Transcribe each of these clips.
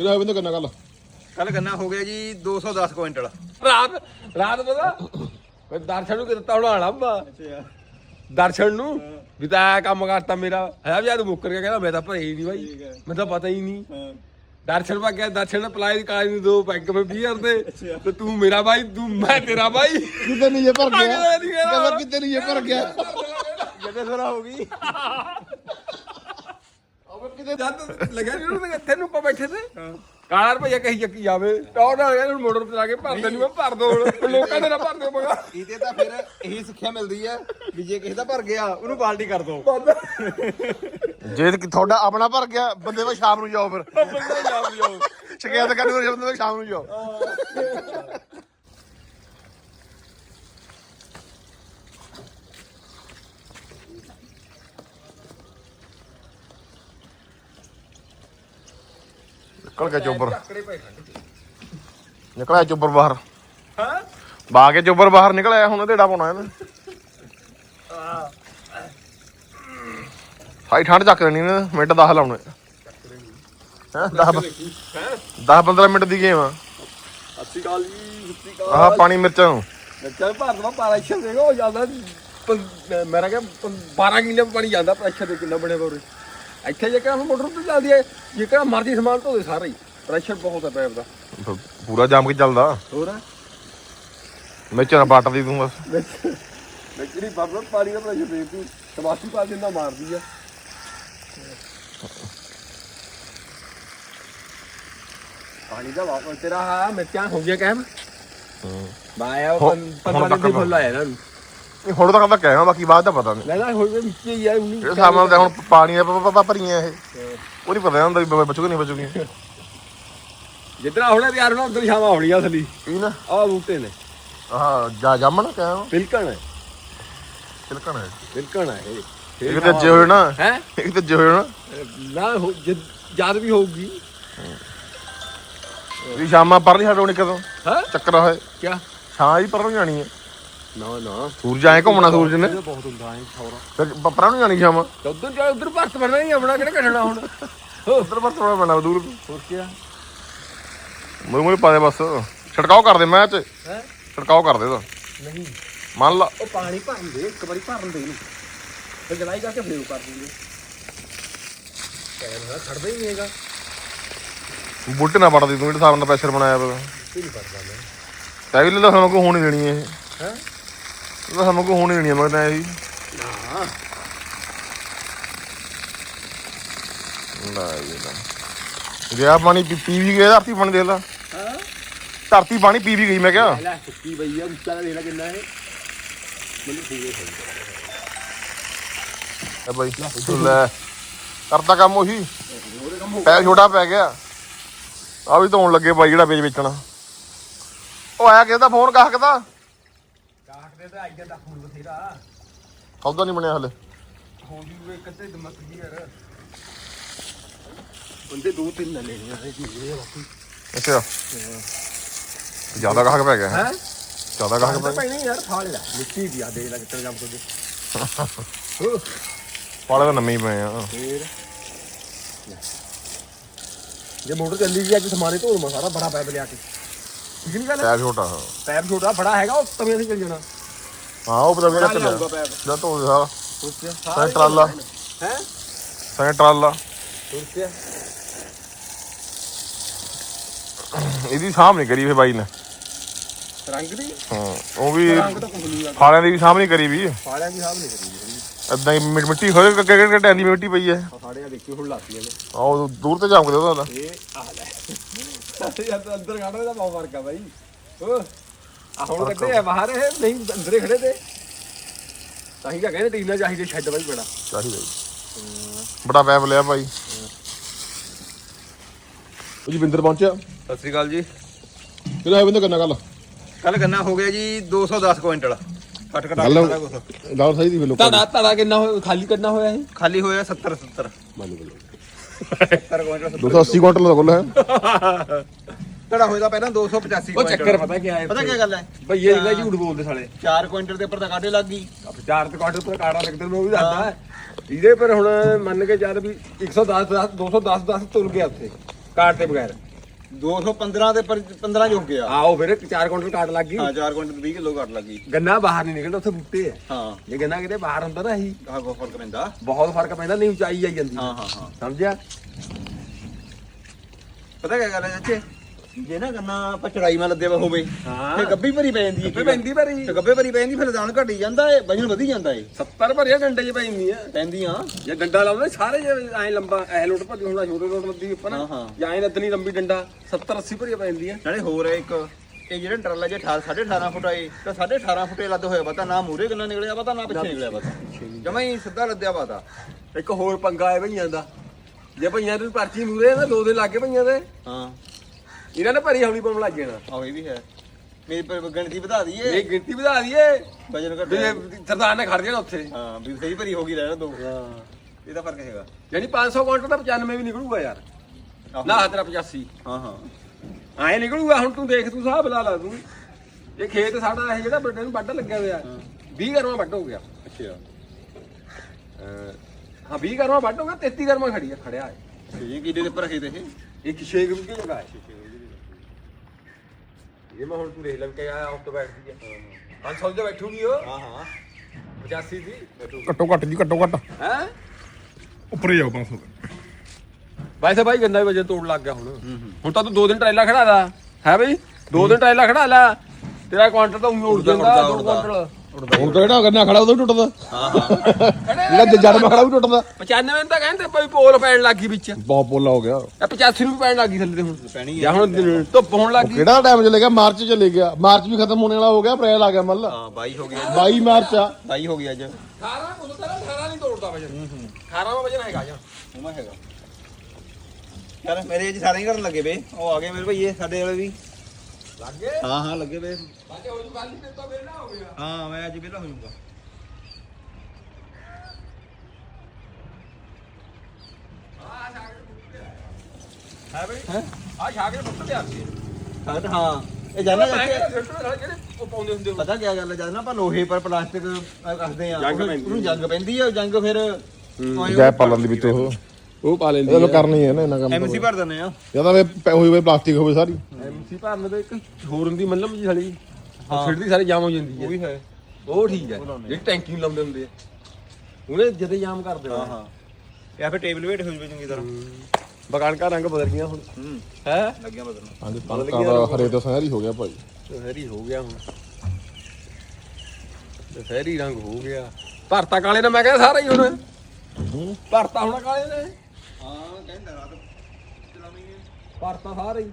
ਹੈ ਬੰਦੇ ਕਰਨਾ ਗੱਲ ਕੱਲ ਗੰਨਾ ਹੋ ਗਿਆ ਜੀ? 210 ਕੁਇੰਟਲ। ਰਾਤ ਰਾਤ ਪਤਾ? ਕੋਈ ਦਰਸ਼ਨ ਨੂੰ ਕਿਤਾ ਹੁਣ ਆਣਾ ਵਾ। ਅੱਛਾ ਦਰਸ਼ਨ ਨੂੰ? ਵੀ ਤਾਂ ਆਹ ਕੰਮ ਕਰਤਾ ਮੇਰਾ। ਹੈ ਵੀ ਯਾਰ ਮੁੱਕਰ ਕੇ ਕਹਿੰਦਾ ਮੈਂ ਤਾਂ ਭਰੇ ਹੀ ਨਹੀਂ ਬਾਈ। ਮੈਨੂੰ ਤਾਂ ਪਤਾ ਹੀ ਨਹੀਂ। ਦਰਸ਼ਨ ਪਾ ਗਿਆ ਦਰਸ਼ਨ ਨੇ ਪਲਾਈ ਦੀ ਕਾਜ ਨੂੰ ਦੋ ਪੈਗ ਮੈਂ 20 ਦੇ। ਤੇ ਤੂੰ ਮੇਰਾ ਬਾਈ ਤੂੰ ਮੈਂ ਤੇਰਾ ਬਾਈ। ਕਿਤੇ ਨਹੀਂ ਇਹ ਭਰ ਗਿਆ। ਕਿਤੇ ਨਹੀਂ ਇਹ ਭਰ ਗਿਆ। ਜਦੇ ਸਰਾ ਹੋ ਗਈ। ਕਿਤੇ ਜਦ ਲੱਗਿਆ ਨਹੀਂ ਉਹਨੂੰ ਤੈਨੂੰ ਪਾ ਬੈਠੇ ਤੇ। ਕਾਲਾ ਰੁਪਈਆ ਕਹੀ ਚੱਕੀ ਜਾਵੇ ਟੌਰ ਨਾਲ ਗਿਆ ਮੋਟਰ ਤੇ ਲਾ ਕੇ ਭਰ ਦੇਣੀ ਮੈਂ ਭਰ ਦੋ ਹੁਣ। ਲੋਕਾਂ ਦੇ ਨਾਲ ਭਰ ਦਿਓ ਮਗਾ ਇਹਦੇ ਤਾਂ ਫਿਰ ਇਹੀ ਸਿੱਖਿਆ ਮਿਲਦੀ ਹੈ ਵੀ ਜੇ ਕਿਸੇ ਦਾ ਭਰ ਗਿਆ ਉਹਨੂੰ ਪਾਲਟੀ ਕਰ ਦੋ। ਜੇ ਤੇ ਤੁਹਾਡਾ ਆਪਣਾ ਭਰ ਗਿਆ ਬੰਦੇ ਵਾ ਸ਼ਾਮ ਨੂੰ ਜਾਓ ਫਿਰ। ਬੰਦਾ ਜਾਮ ਜਾਓ ਸ਼ਿਕਾਇਤ ਕਰਨੀ ਹੋਵੇ ਬੰਦੇ ਵਾ ਸ਼ਾਮ ਨੂੰ ਜਾਓ। ਨਿਕਲ ਗਿਆ ਚੋਬਰ। ਨਿਕਲਿਆ ਚੋਬਰ ਬਾਹਰ। ਹਾਂ ਬਾ ਕੇ ਚੋਬਰ ਬਾਹਰ ਨਿਕਲਿਆ ਹੁਣ ਢੇੜਾ ਪਾਉਣਾ ਇਹਨੇ। ਹਾਈ ਠੰਡ ਚੱਕ ਲੈਣੀ ਨੇ ਮਿੰਟ 10 ਲਾਉਣੇ। ਹੈ 10 10 15 ਮਿੰਟ ਦੀ ਗੇਮ ਆ। ਸਤਿ ਸ਼੍ਰੀ ਜੀ ਸਤਿ ਸ਼੍ਰੀ ਆਹ ਪਾਣੀ ਮਿਰਚਾਂ ਨੂੰ। ਚੱਲ ਭਾਰਤ ਦਾ ਪਾਰਾ ਦੇਖੋ ਜਾਂਦਾ ਮੇਰਾ ਕਿ 12 ਕਿੱਲੇ ਪਾਣੀ ਜਾਂਦਾ ਪ੍ਰੈਸ਼ਰ ਦੇ ਕਿੰਨਾ ਬਣੇ ਬੋਰੇ ਇੱਥੇ ਜੇ ਕਿਹਾ ਮੋਟਰ ਤੇ ਚੱਲਦੀ ਹੈ ਜੇ ਕਿਹਾ ਮਰਜ਼ੀ ਸਮਾਨ ਧੋਦੇ ਸਾਰਾ ਹੀ। ਪ੍ਰੈਸ਼ਰ ਬਹੁਤ ਹੈ ਪੈਪ ਦਾ। ਪ- ਪੂਰਾ ਜਾਮ ਕੇ ਚੱਲਦਾ? ਹੋਰ? ਮਿਰਚਾਂ ਨਾਲ ਪੱਟਦੀ ਤੂੰ ਬਸ ਨਕਰੀ ਬਾਬਾ ਪਾਣੀ ਦਾ ਪ੍ਰੈਸ਼ਰ ਦੇ ਤੂੰ ਟਮਾਟਰ ਪਾ ਦਿੰਦਾ ਮਾਰਦੀ ਆ। ਪਾਣੀ ਦਾ ਵਾਪਸ ਤੇਰਾ ਹਾਂ ਮਿਰਚਾਂ ਹੋ ਗਿਆ ਕਹਿਮ ਬਾਇਆ ਹੋ- 15 ਹੁਣ ਦਿਨ ਦੀ ਤੱਕ ਫੁੱਲ ਆਇਆ ਨਾ। ਇਹ ਹੁਣ ਤਾਂ ਕਹਿਣਾ ਬਾਕੀ ਬਾਅਦ ਦਾ ਪਤਾ ਨਹੀਂ। ਲੈ ਲੈ ਵੀ ਵਿੱਚ ਹੀ ਆ ਉਨੀ ਜਿਹੜੇ ਸਾਹਮਣੇ ਤਾਂ ਹੁਣ ਪਾਣੀ ਦਾ ਪ- ਪ- ਭਰੀਆਂ ਇਹ। ਉਹ ਨਹੀਂ ਪਤਾ ਹੁੰਦਾ ਵੀ ਬ- ਬਚੂਗਾ ਨਹੀਂ ਬਚੂਗੀ। ਜਿੱਦਾਂ ਹੋਣਾ ਪਿਆਰ ਨਾਲ ਉਧਰ ਛਾਵਾਂ ਹੋਣੀਆਂ ਅਸਲੀ। ਨਾ? ਆਹ ਬੂਟੇ ਨੇ। ਆਹ ਜਾ ਜਾਮਣ ਕਹਿਆ ਪਿਲਕਣ ਹੈ ਤਿਲਕਣ ਹੈ ਪਿਲਕਣ ਹੈ ਇਹ। ਇੱਕ ਤੇ ਜੇ ਹੋਏ ਨਾ। ਹੈ? ਇੱਕ ਤੇ ਜੇ ਹੋਏ ਨਾ। ਨਾ ਹੋ ਜਦ ਯਾਦ ਵੀ ਹੋਊਗੀ। ਵੀ ਸ਼ਾਮਾਂ ਪਰ ਨਹੀਂ ਹਟਾਉਣੀ ਕਦੋਂ? ਹੈ? ਚੱਕਰ ਹੋਏ ਕਿਆ? ਛਾਂ ਹੀ ਪਰ ਨੂੰ ਜਾਣੀ ਹੈ ਨਾ ਨਾ। ਸੂਰਜ ਐ ਘੁੰਮਣਾ ਸੂਰਜ ਨੇ। ਬਹੁਤ ਹੁੰਦਾ ਫਿਰ ਪ- ਪਰਾਂ ਨੂੰ ਜਾਣੀ ਸ਼ਾਮਾਂ? ਉਧਰ ਜਾ ਉਧਰ ਭਰਤ ਬਣਨਾ ਹੀ ਆਪਣਾ ਕਿਹੜਾ ਕੱਢਣਾ ਹੁਣ? ਉਧਰ ਪਰ ਥੋੜਾ ਬਣਾ ਦੂਰ। ਹੋਰ ਕਿਆ ਮੂਰੇ ਮੂਰੇ ਪਾ ਦੇ ਬਸ। ਛੜਕਾਓ ਕਰ ਦੇ ਮੈਚ ਹੈ? ਛੜਕਾਓ ਕਰ ਦੇ ਤਾਂ ਨਹੀਂ। ਮੰਨ ਲਾ। ਉਹ ਪਾਣੀ ਭਰਨ ਦੇ ਇੱਕ ਵਾਰੀ ਭਰਨ ਦੇ ਇਹਨੂੰ। ਫਿਰ ਜਲਾਈ ਕਰਕੇ ਫੇਰ ਕਰ ਦੂੰਗੇ। ਪੈਰ ਨਾ ਛੱਡਦਾ ਹੀ ਨਹੀਂ ਹੈਗਾ। ਬੁੱਟ ਨਾ ਪੜਦੀ ਤੂੰ ਜਿਹੜੇ ਹਿਸਾਬ ਨਾਲ ਪ੍ਰੈਸ਼ਰ ਬਣਾਇਆ ਪਿਆ। ਕੀ ਨਹੀਂ ਪੜਦਾ ਮੈਂ। ਤੈ ਵੀ ਲੈ ਸਾਨੂੰ ਕੋ ਹੋਣੀ ਦੇਣੀ ਇਹ। ਹੈ? ਇਹ ਤਾਂ ਸਾਨੂੰ ਕੋ ਹੋਣੀ ਆ, ਮੈਂ ਤਾਂ ਇਹ। ਨਾ ਲੈ। ਇਹ ਗਿਆ ਪਾਣੀ ਪੀ ਪੀ ਵੀ ਗਿਆ ਧਰਤੀ ਪਾਣੀ ਦੇਖ ਲਾ। ਹਾਂ। ਧਰਤੀ ਪਾਣੀ ਪੀ ਵੀ ਗਈ ਮੈਂ ਕਿਹਾ। ਲੈ ਸੁੱਕੀ ਪਈ ਆ ਉੱਚਾ ਦੇਖ ਲੈ ਕਿੰਨਾ ਹੈ ਮੈਨੂੰ ਠੀਕ ਹੈ ਬਾਈ ਲੈ। ਕਰਤਾ ਕੰਮ ਉਹੀ। ਪੈ ਛੋਟਾ ਪੈ ਗਿਆ। ਆ ਵੀ ਧੋਣ ਲੱਗੇ ਬਾਈ ਜਿਹੜਾ ਵੇਚ ਵੇਚਣਾ। ਉਹ ਆਇਆ ਕਿਹਦਾ ਫੋਨ ਕਾਹਕ ਦਾ ਕਾਟ ਦੇ ਤਾਂ ਆਈਦਾ ਤੱਕ ਹੁਣ ਬਥੇਰਾ। ਸੌਦਾ ਨਹੀਂ ਬਣਿਆ ਹਲੇ। ਹੋ ਵੀ ਉਹ ਇੱਕ ਅੱਧੇ ਦਿਮਾਗ ਦੀ ਯਾਰ। ਬੰਦੇ ਦੋ ਤਿੰਨ ਲੈ ਲੈਣੇ ਆ ਇਹ ਜੀ ਬਾਕੀ ਅੱਛਾ। ਜ਼ਿਆਦਾ ਕਾਹਕ ਪੈ ਗਿਆ। ਹੈ? ਜ਼ਿਆਦਾ ਕਾਹਕ ਪੈ ਗਿਆ। ਪੈਣੀ ਯਾਰ ਫਾੜ ਲੈ ਮਿੱਟੀ ਦੀ ਆ ਦੇ ਲੈ ਕਿੱਥੇ ਜੰਮ ਤੋਂ ਪਾਲੇ ਤਾਂ ਨਵੇਂ ਹੀ ਪਏ ਆ। ਫੇਰ? ਜੇ ਮੋਟਰ ਚੱਲੀ ਗਈ ਅੱਜ ਸਮਾਰੇ ਧੋਣ ਮਾ ਸਾਰਾ ਬੜਾ ਪੈਪ ਲਿਆ ਕੇ। ਠੀਕ ਨਹੀਂ ਗੱਲ? ਪੈ ਛੋਟਾ ਹਾਂ। ਪੈਪ ਛੋਟਾ ਬੜਾ ਹੈਗਾ ਉਹ ਤਵੇਂ ਤੇ ਚੱਲ ਜਾਣਾ। ਹਾਂ ਉਹ ਪਤਾ ਮੇਰਾ ਚੱਲਿਆ ਆਊਗਾ ਪੈਪ ਜਦ ਦੇ ਸਾਰਾ ਸੈਂ ਟਰਾਲਾ। ਹੈ? ਸੈਂ ਟਰਾਲਾ। ਇਹਦੀ ਸਾਂਭ ਨਹੀਂ ਕਰੀ ਫੇ ਬਾਈ ਨੇ। ਰੰਗ ਦੀ? ਹਾਂ ਉਹ ਵੀ ਰੰਗ ਤਾਂ ਕੁਝ ਨਹੀਂ ਆ ਫਾਲਿਆਂ ਦੀ ਵੀ ਸਾਂਭ ਨਹੀਂ ਕਰੀ ਵੀ। ਫਾੜਿਆਂ ਦੀ ਸਾਹਬ ਨਹੀਂ ਕਰੀ। ਏਦਾਂ ਹੀ ਮਿ- ਮਿੱਟੀ ਹੋਏ ਕਿਹੜੇ ਕਿਹੜੇ ਟੈਂਦੀ ਮਿੱਟੀ ਪਈ ਹੈ? ਫਾੜਿਆਂ ਦੇਖੀ ਹੁਣ ਲਾਤੀਆਂ ਨੇ। ਆਹ ਦੂਰ ਤੇ ਝਾਂਕਦੇ ਉਹਦਾ ਇਹ ਆ ਲੈ। ਯਾਰ ਤਾਂ ਅੰਦਰ ਕੱਢਦੇ ਦਾ ਬਹੁਤ ਫ਼ਰਕ ਆ ਬਾਈ। ਓ ਆ ਹੁਣ ਕੱਢੇ ਆ ਬਾਹਰ ਇਹ ਨਹੀਂ ਅੰਦਰੇ ਖੜੇ ਤੇ। ਤਾਂ ਹੀ ਤਾਂ ਕਹਿੰਦੇ ਟੀਨਾ ਚਾਹੀਦੀ ਛੱਡ ਬਾਈ ਬੜਾ। ਚਾਹੀਦਾ ਜੀ। ਬੜਾ ਪੈਪ ਲਿਆ ਭਾਈ। ਉਹ ਜੀ ਬਿੰਦਰ ਪਹੁੰਚਿਆ। ਸਤਿ ਸ੍ਰੀ ਅਕਾਲ ਜੀ। ਕਿਹਦਾ ਹੈ ਬਿੰਦਰ ਕਰਨਾ ਗੱਲ? ਕੱਲ ਗੰਨਾ ਹੋ ਗਿਆ ਜੀ 210 ਕੁਇੰਟਲ। ਫਟ ਕਟਾ ਗੱਲ ਸਾਰਾ ਕੁਛ। ਗੱਲ ਸਹੀ ਦੀ ਫੇ ਲੋਕਾਂ ਤੁਹਾਡਾ ਤੁਹਾਡਾ ਕਿੰਨਾ ਹੋਇਆ? ਖਾਲੀ ਕੱਢਣਾ ਹੋਇਆ ਇਹ? ਖਾਲੀ ਹੋਇਆ 70 70 ਮੰਨ ਲਓ 70 ਕੁਇੰਟਲ 280 ਕੁਇੰਟਲ ਦਾ ਕੁੱਲ ਹੈ। ਤੁਹਾਡਾ ਹੋਇਆ ਤਾਂ ਪਹਿਲਾਂ 285 ਉਹ ਚੱਕਰ ਪਤਾ ਕੀ ਆਇਆ ਪਤਾ ਕੀ ਗੱਲ ਹੈ? ਇਹਦਾ ਝੂਠ ਬੋਲਦੇ ਸਾਲੇ। 4 ਕੁਇੰਟਲ ਦੇ ਉੱਪਰ ਤਾਂ ਕਾਟੇ ਲੱਗ ਗਈ। ਚਾਰ ਤੇ ਕੁਆਟਰ ਪਰ ਕਾੜਾ ਲੱਗਦੇ ਨੂੰ ਉਹ ਵੀ ਦੱਸਦਾ। ਹੈ। ਇਹਦੇ ਪਰ ਹੁਣ ਮੰਨ ਕੇ ਚੱਲ ਵੀ 110 10 210 10 ਤੁਰ ਗਿਆ ਉੱਥੇ ਕਾਟ ਤੇ ਬਗੈਰ। 215 ਤੇ ਪਰ 15 ਜੋ ਗਿਆ। ਆਓ ਫਿਰ 4 ਕੁਇੰਟਲ ਕਾਟ ਲੱਗ ਗਈ। ਹਾਂ 4 ਕੁਇੰਟਲ 20 ਕਿਲੋ ਘੱਟ ਲੱਗੀ ਗੰਨਾ ਬਾਹਰ ਨਹੀਂ ਨਿਕਲਦਾ ਉੱਥੇ ਬੂਟੇ ਆ। ਹਾਂ। ਜੇ ਗੰਨਾ ਕਿਤੇ ਬਾਹਰ ਹੁੰਦਾ ਨਾ ਇਹੀ। ਆਹ ਕੋ ਫ਼ਰਕ ਪੈਂਦਾ। ਬਹੁਤ ਫ਼ਰਕ ਪੈਂਦਾ ਨਹੀਂ ਉਚਾਈ ਆਈ ਜਾਂਦੀ। ਹਾਂ ਹਾਂ ਹਾਂ। ਸਮਝਿਆ? ਪਤਾ ਕੀ ਗੱਲ ਹੈ ਚਾਚੇ? ਜੇ ਨਾ ਗੰਨਾ ਆਪਾਂ ਚੜਾਈ ਮਾ ਲੱਦੇ ਵਾ ਹੋਵੇ ਹਾਂ। ਫਿਰ ਗੱਬੀ ਭਰੀ ਪੈ ਜਾਂਦੀ ਹੈ ਗੱਭੇ ਪੈਂਦੀ ਭਰੀ। ਤੇ ਗੱਬੇ ਭਰੀ ਪੈ ਜਾਂਦੀ ਫਿਰ ਦਾਣ ਘਟੀ ਜਾਂਦਾ ਏ ਵਜਨ ਵਧੀ ਜਾਂਦਾ ਏ। 70 ਭਰੀਆਂ ਡੰਡੇ 'ਚ ਪੈਂਦੀ ਆ। ਪੈਂਦੀਆਂ। ਜੇ ਡੰਡਾ ਲਾਉਂਦੇ ਸਾਰੇ ਜੇ ਐ ਲੰਬਾ ਐ ਲੋਟ ਭੱਜ ਹੁੰਦਾ ਛੋਟੇ ਲੋਟ ਲੱਦੀ ਉੱਪਰ ਹਾਂ, ਹਾਂ। ਜਾਂ ਐ ਲੱਦਣੀ ਲੰਬੀ ਡੰਡਾ 70 80 ਭਰੀਆਂ ਪੈਂਦੀ ਆ ਨਾਲੇ ਹੋਰ ਹੈ ਇੱਕ ਇਹ ਜਿਹੜਾ ਟਰਾਲਾ ਜੇ 18 18.5 ਫੁੱਟ ਆਏ ਤਾਂ 18.5 ਫੁੱਟੇ ਲੱਦ ਹੋਇਆ ਪਤਾ ਨਾ ਮੂਰੇ ਗੰਨਾ ਨਿਕਲਿਆ ਪਤਾ ਨਾ ਪਿੱਛੇ ਨਿਕਲਿਆ ਪਤਾ। ਜਮਾ ਹੀ ਸਿੱਧਾ ਲੱਦਿਆ ਪਤਾ। ਇੱਕ ਹੋਰ ਪੰਗਾ ਹੈ ਭਈਆਂ ਦਾ। ਜੇ ਭਈਆਂ ਦੀ ਪਰਚੀ ਮੂਰੇ ਨਾ ਦੋ ਦਿਨ ਲੱਗੇ ਭਈਆਂ ਦੇ। ਹਾਂ। ਇਹਨਾਂ ਨੇ ਭਰੀ ਹੌਲੀ ਪਾਉਣ ਲੱਗ ਜਾਣਾ। ਆਹ ਇਹ ਵੀ ਹੈ। ਮੇਰੀ ਪਰ ਗਿਣਤੀ ਵਧਾ ਦਈਏ। ਇਹ ਗਿਣਤੀ ਵਧਾ ਦਈਏ। ਵਜਨ ਵੀ ਘਟਿਆ ਇਹ ਸਰਦਾਰ ਨੇ ਖੜ ਜਾਣਾ ਉੱਥੇ। ਹਾਂ ਵੀ ਸਹੀ ਭਰੀ ਹੋ ਗਈ ਰਹਿਣਾ ਦੋ। ਹਾਂ। ਇਹਦਾ ਫ਼ਰਕ ਹੈਗਾ। ਯਾਨੀ 500 ਕੁਇੰਟਲ ਦਾ 95 ਵੀ ਨਿਕਲੂਗਾ ਯਾਰ। ਆਹੋ। ਨਾ ਤੇਰਾ 85 ਹਾਂ ਹਾਂ। ਐ ਨਿਕਲੂਗਾ ਹੁਣ ਤੂੰ ਦੇਖ ਤੂੰ ਹਿਸਾਬ ਲਾ ਲਾ ਤੂੰ। ਇਹ ਖੇਤ ਸਾਡਾ ਇਹ ਜਿਹੜਾ ਵੱਡੇ ਨੂੰ ਵੱਢ ਲੱਗਿਆ ਹੋਇਆ। 20 ਗਰਮਾ ਵੱਢ ਹੋ ਗਿਆ। ਅੱਛਾ। ਅਹ ਹਾਂ 20 ਗਰਮਾ ਵੱਢ ਹੋ ਗਿਆ 33 ਗਰਮਾ ਖੜੀ ਆ ਖੜਿਆ ਹੈ। ਇਹ ਕਿਹਦੇ ਦੇ ਉੱਪਰ ਹੈ ਤੇ ਇਹ? ਇੱਕ ਛੇ ਕੁ ਦੀ ਜਗ੍ਹਾ ਹੈ। ਇਹ ਮੈਂ ਹੁਣ ਤੂੰ ਦੇਖ ਲੈ ਕਿ ਆਇਆ ਉਸ ਤੋਂ ਬੈਠਦੀ ਹੈ 500 ਦੇ ਬੈਠੂਗੀ ਉਹ? ਹਾਂ ਹਾਂ। 85 ਦੀ ਘੱਟੋ ਘੱਟ ਜੀ ਘੱਟੋ ਘੱਟ। ਹੈ? ਉੱਪਰ ਹੀ ਜਾਓ 500 ਵੈਸੇ ਭਾਈ ਗੰਦਾ ਵੀ ਵਜਨ ਤੋੜ ਲੱਗ ਗਿਆ ਹੁਣ। ਹੁਣ ਤਾਂ ਤੂੰ ਦੋ ਦਿਨ ਟਰੇਲਾ ਖੜਾ ਲਾ। ਹੈ ਬਈ? ਦੋ ਦਿਨ ਟਰੇਲਾ ਖੜਾ ਲਾ। ਤੇਰਾ ਕੁਆਂਟਲ ਤਾਂ ਉਂ ਉੜ ਜਾਂਦਾ ਦੋ ਕੁਆਂਟਲ ਹੁਣ ਤਾਂ ਜਿਹੜਾ ਗੰਨਾ ਖੜਾ ਉਹਦਾ ਵੀ ਟੁੱਟਦਾ। ਹਾਂ ਹਾਂ। ਜਿਹੜਾ ਜੜ ਮਾ ਖੜਾ ਉਹ ਵੀ ਟੁੱਟਦਾ। 95 ਨੂੰ ਤਾਂ ਕਹਿੰਦੇ ਭਾਈ ਪੋਲ ਪੈਣ ਲੱਗੀ ਵਿੱਚ। ਇਹ ਬਹੁਤ ਪੋਲਾ ਹੋ ਗਿਆ। 85 ਨੂੰ ਵੀ ਪੈਣ ਲੱਗੀ ਥੱਲੇ ਤੇ ਹੁਣ। ਪੈਣੀ ਜਾਂ ਹੁਣ ਧੁੱਪ ਹੋਣ ਲੱਗੀ ਕਿਹੜਾ ਟਾਈਮ ਚਲੇ ਗਿਆ? ਮਾਰਚ ਚਲੇ ਗਿਆ। ਮਾਰਚ ਵੀ ਖਤਮ ਹੋਣੇ ਵਾਲਾ ਹੋ ਗਿਆ ਅਪ੍ਰੈਲ ਆ ਗਿਆ ਮੱਲ ਹਾਂ 22 ਹੋ ਗਿਆ 22 ਮਾਰਚ ਆ। 22 ਹੋ ਗਿਆ ਅੱਜ। 18 ਕੁਝ ਤਾਂ 18 ਨਹੀਂ ਤੋੜਦਾ ਵਜਨ। 18 ਵਜਨ ਹੈਗਾ ਜਾਂ। ਉਮਾ ਹੈਗਾ। ਯਾਰ ਮੇਰੇ ਜੀ ਸਾਰੇ ਹੀ ਕਰਨ ਲੱਗੇ ਵੇ। ਉਹ ਆ ਗਏ ਮੇਰੇ ਭਈਏ ਸਾਡੇ ਵਾਲੇ ਵੀ। ਲੱਗ ਗਏ? ਹਾਂ ਹਾਂ ਲੱਗੇ ਵੇ। ਬਾਕੀ ਉਹ ਹੀ ਤੇ ਤਾਂ ਵੇਲਾ ਹੋ ਗਿਆ। ਹਾਂ ਮੈਂ ਅੱਜ ਵਿਹਲਾ ਹੋ ਜਾਊਂਗਾ। ਹੈ ਬਈ? ਆ ਛਾਗੇ ਪੁੱਤ ਲਿਆ ਸੀ ਹਾਂ। ਹਾਂ ਇਹ ਜਾਨਾ ਮੈਂ ਜਾਂਦੇ ਕਹਿੰਦਾ ਜਿਹੜੇ ਉਹ ਪਾਉਂਦੇ ਹੁੰਦੇ ਉਹ। ਪਤਾ ਕੀ ਗੱਲ ਹੈ ਜਦ ਨਾ ਆਪਾਂ ਲੋਹੇ ਪਰ ਪਲਾਸਟਿਕ ਰੱਖਦੇ ਆ ਜੰਗ ਉਹਨੂੰ- ਪੈਂਦੀ ਉਹਨੂੰ ਜੰਗ ਪੈਂਦੀ ਆ ਉਹ ਜੰਗ ਫਿਰ ਗੈ ਪਾਲਣ ਦੀ ਵਿੱਚ ਉਹ। ਉਹ ਪਾ ਲੈਂਦੇ ਇਹਦਾ ਕਰਨੀ ਹੈ ਨਾ ਇਹਨਾਂ ਕੰਮ ਐਮਸੀ ਭਰ ਦਿੰਦੇ ਆ ਜਾਂ ਤਾਂ ਇਹ ਪੈ- ਹੋਈ ਹੋਈ ਪਲਾਸਟਿਕ ਹੋਵੇ ਸਾਰੀ। ਐਮਸੀ ਭਰਨ ਦੇ ਇੱਕ ਹੋਰ ਹੁੰਦੀ ਮੱਲਮ ਜੀ ਹਲੀ ਹਾਂ। ਛਿੜਦੀ ਸਾਰੇ ਜਾਮ ਹੋ ਜਾਂਦੀ ਹੈ। ਉਹ ਵੀ ਹੈ। ਉਹ ਠੀਕ ਹੈ ਜਿਹੜੀ ਟੈਂਕੀ ਨੂੰ ਲਾਉਂਦੇ ਹੁੰਦੇ ਆ। ਉਹਨੇ ਜਦੇ ਜਾਮ ਕਰ ਦੇਣਾ। ਹਾਂ ਹਾਂ। ਜਾਂ ਫਿਰ ਟੇਬਲ ਵੇਟ ਹੋ ਜਵੇ ਚੰਗੀ ਤਰ੍ਹਾਂ। ਬਗਾਨ ਕਾ ਰੰਗ ਬਦਲ ਗਿਆ ਹੁਣ। ਹੂੰ? ਹੈ ਲੱਗਿਆ ਬਦਲਣਾ। ਹਾਂਜੀ ਕਣਕਾਂ ਦਾ ਹਰੇ ਤੋਂ ਸਹਿਰੀ ਹੋ ਗਿਆ ਭਾਈ। ਦੁਸਹਿਰੀ ਹੋ ਗਿਆ ਹੁਣ। ਦੁਸਹਿਰੀ ਰੰਗ ਹੋ ਗਿਆ। ਭਰਤਾ ਕਾਲੇ ਨੇ ਮੈਂ ਕਿਹਾ ਸਾਰਾ ਹੀ ਹੁਣ। ਭਰਤਾ ਹੁਣ ਕਾਲੇ ਨੇ। ਹਾਂ ਕਹਿੰਦਾ ਰਾਤ ਚਲਾਵੀਂ ਭਰਤਾ ਸਾਰਾ ਹੀ।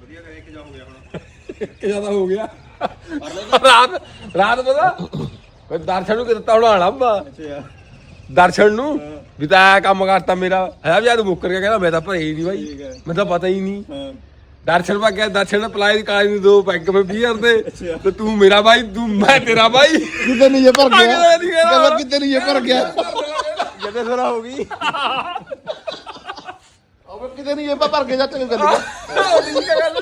ਵਧੀਆ ਕਰੇ ਕਿ ਜਾ ਹੋ ਗਿਆ ਹੁਣ। ਕਿ ਜ਼ਿਆਦਾ ਹੋ ਗਿਆ। ਰਾਤ ਰਾਤ ਪਤਾ? ਕੋਈ ਦਰਸ਼ਨ ਨੂੰ ਕਿ ਦਿੱਤਾ ਹੁਣ ਅੱਛਾ। ਦਰਸ਼ਨ ਨੂੰ? ਵੀ ਤਾਂ ਆਹ ਕੰਮ ਕਰਤਾ ਮੇਰਾ। ਹੈ ਵੀ ਜਦ ਮੁੱਕਰ ਗਿਆ ਕਹਿੰਦਾ ਮੈਂ ਤਾਂ ਭਰੇ ਹੀ ਨਹੀਂ ਠੀਕ ਹੈ। ਬਾਈ ਮੈਨੂੰ ਤਾਂ ਪਤਾ ਹੀ ਨਹੀਂ। ਹਾਂ। ਦਰਸ਼ਨ ਪਾ ਗਿਆ ਦਰਸ਼ਨ ਨੇ ਪਲਾਈ ਦੀ ਕਾਲੀ ਨੂੰ ਦੋ ਪੈਗ ਮੇ 20 ਦੇ। ਅੱਛਾ। ਤੇ ਤੂੰ ਮੇਰਾ ਬਾਈ ਤੂੰ ਮੈਂ ਤੇਰਾ ਬਾਈ। ਕਿਤੇ ਨਹੀਂ ਇਹ ਭਰ ਗਿਆ। ਕਿਤੇ ਨਹੀਂ ਗਿਆ। ਕਹਿੰਦਾ ਕਿਤੇ ਨਹੀਂ ਇਹ ਭਰ ਗਿਆ। ਜਦੇ ਸਰਾ ਹੋ ਗਈ। ਉਹ ਕਿਤੇ ਨਹੀਂ ਇਹ ਭਰ ਕੇ ਜਾ ਚੱਲ ਚੱਲ ਗਿਆ ਠੀਕ ਹੈ ਗੱਲ?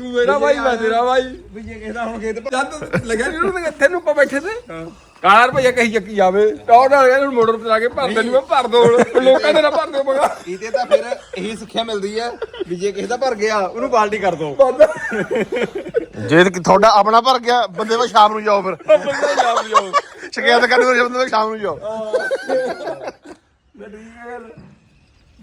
ਤੂੰ ਮੇਰਾ ਬਾਈ ਮੈਂ ਤੇਰਾ ਬਾਈ ਵੀ ਜੇ ਕਿਸੇ ਦਾ ਹੁਣ ਖੇਤ ਜਦ ਲੱਗਿਆ ਨਹੀਂ ਉਹਨੂੰ ਇੱਥੇ ਨੂੰ ਆਪਾਂ ਬੈਠੇ ਤੇ। ਕਾਰ ਭਈਆ ਕਹੀ ਚੱਕੀ ਜਾਵੇ। ਟੌਰ ਨਾਲ ਕਹਿੰਦੇ ਹੁਣ ਮੋਟਰ ਤੇ ਲਾ ਕੇ ਭਰ ਦੇਣੀ ਮੈਂ ਭਰ ਦੋ ਹੁਣ। ਲੋਕਾਂ ਦੇ ਨਾ ਭਰ ਦਿਓ ਮਗਾ ਇਹਦੇ ਤਾਂ ਫਿਰ ਇਹੀ ਸਿੱਖਿਆ ਮਿਲਦੀ ਹੈ ਵੀ ਜੇ ਕਿਸੇ ਦਾ ਭਰ ਗਿਆ ਉਹਨੂੰ ਬਾਲਟੀ ਕਰ ਦੋ ਜੇ ਤੁਹਾਡਾ ਆਪਣਾ ਭਰ ਗਿਆ ਬੰਦੇ ਵਾ ਸ਼ਾਮ ਨੂੰ ਜਾਓ ਫਿਰ। ਬੰਦਾ ਸ਼ਿਕਾਇਤ ਕਰਨ ਬੰਦੇ ਸ਼ਾਮ ਨੂੰ ਜਾਓ। ਮੈਂ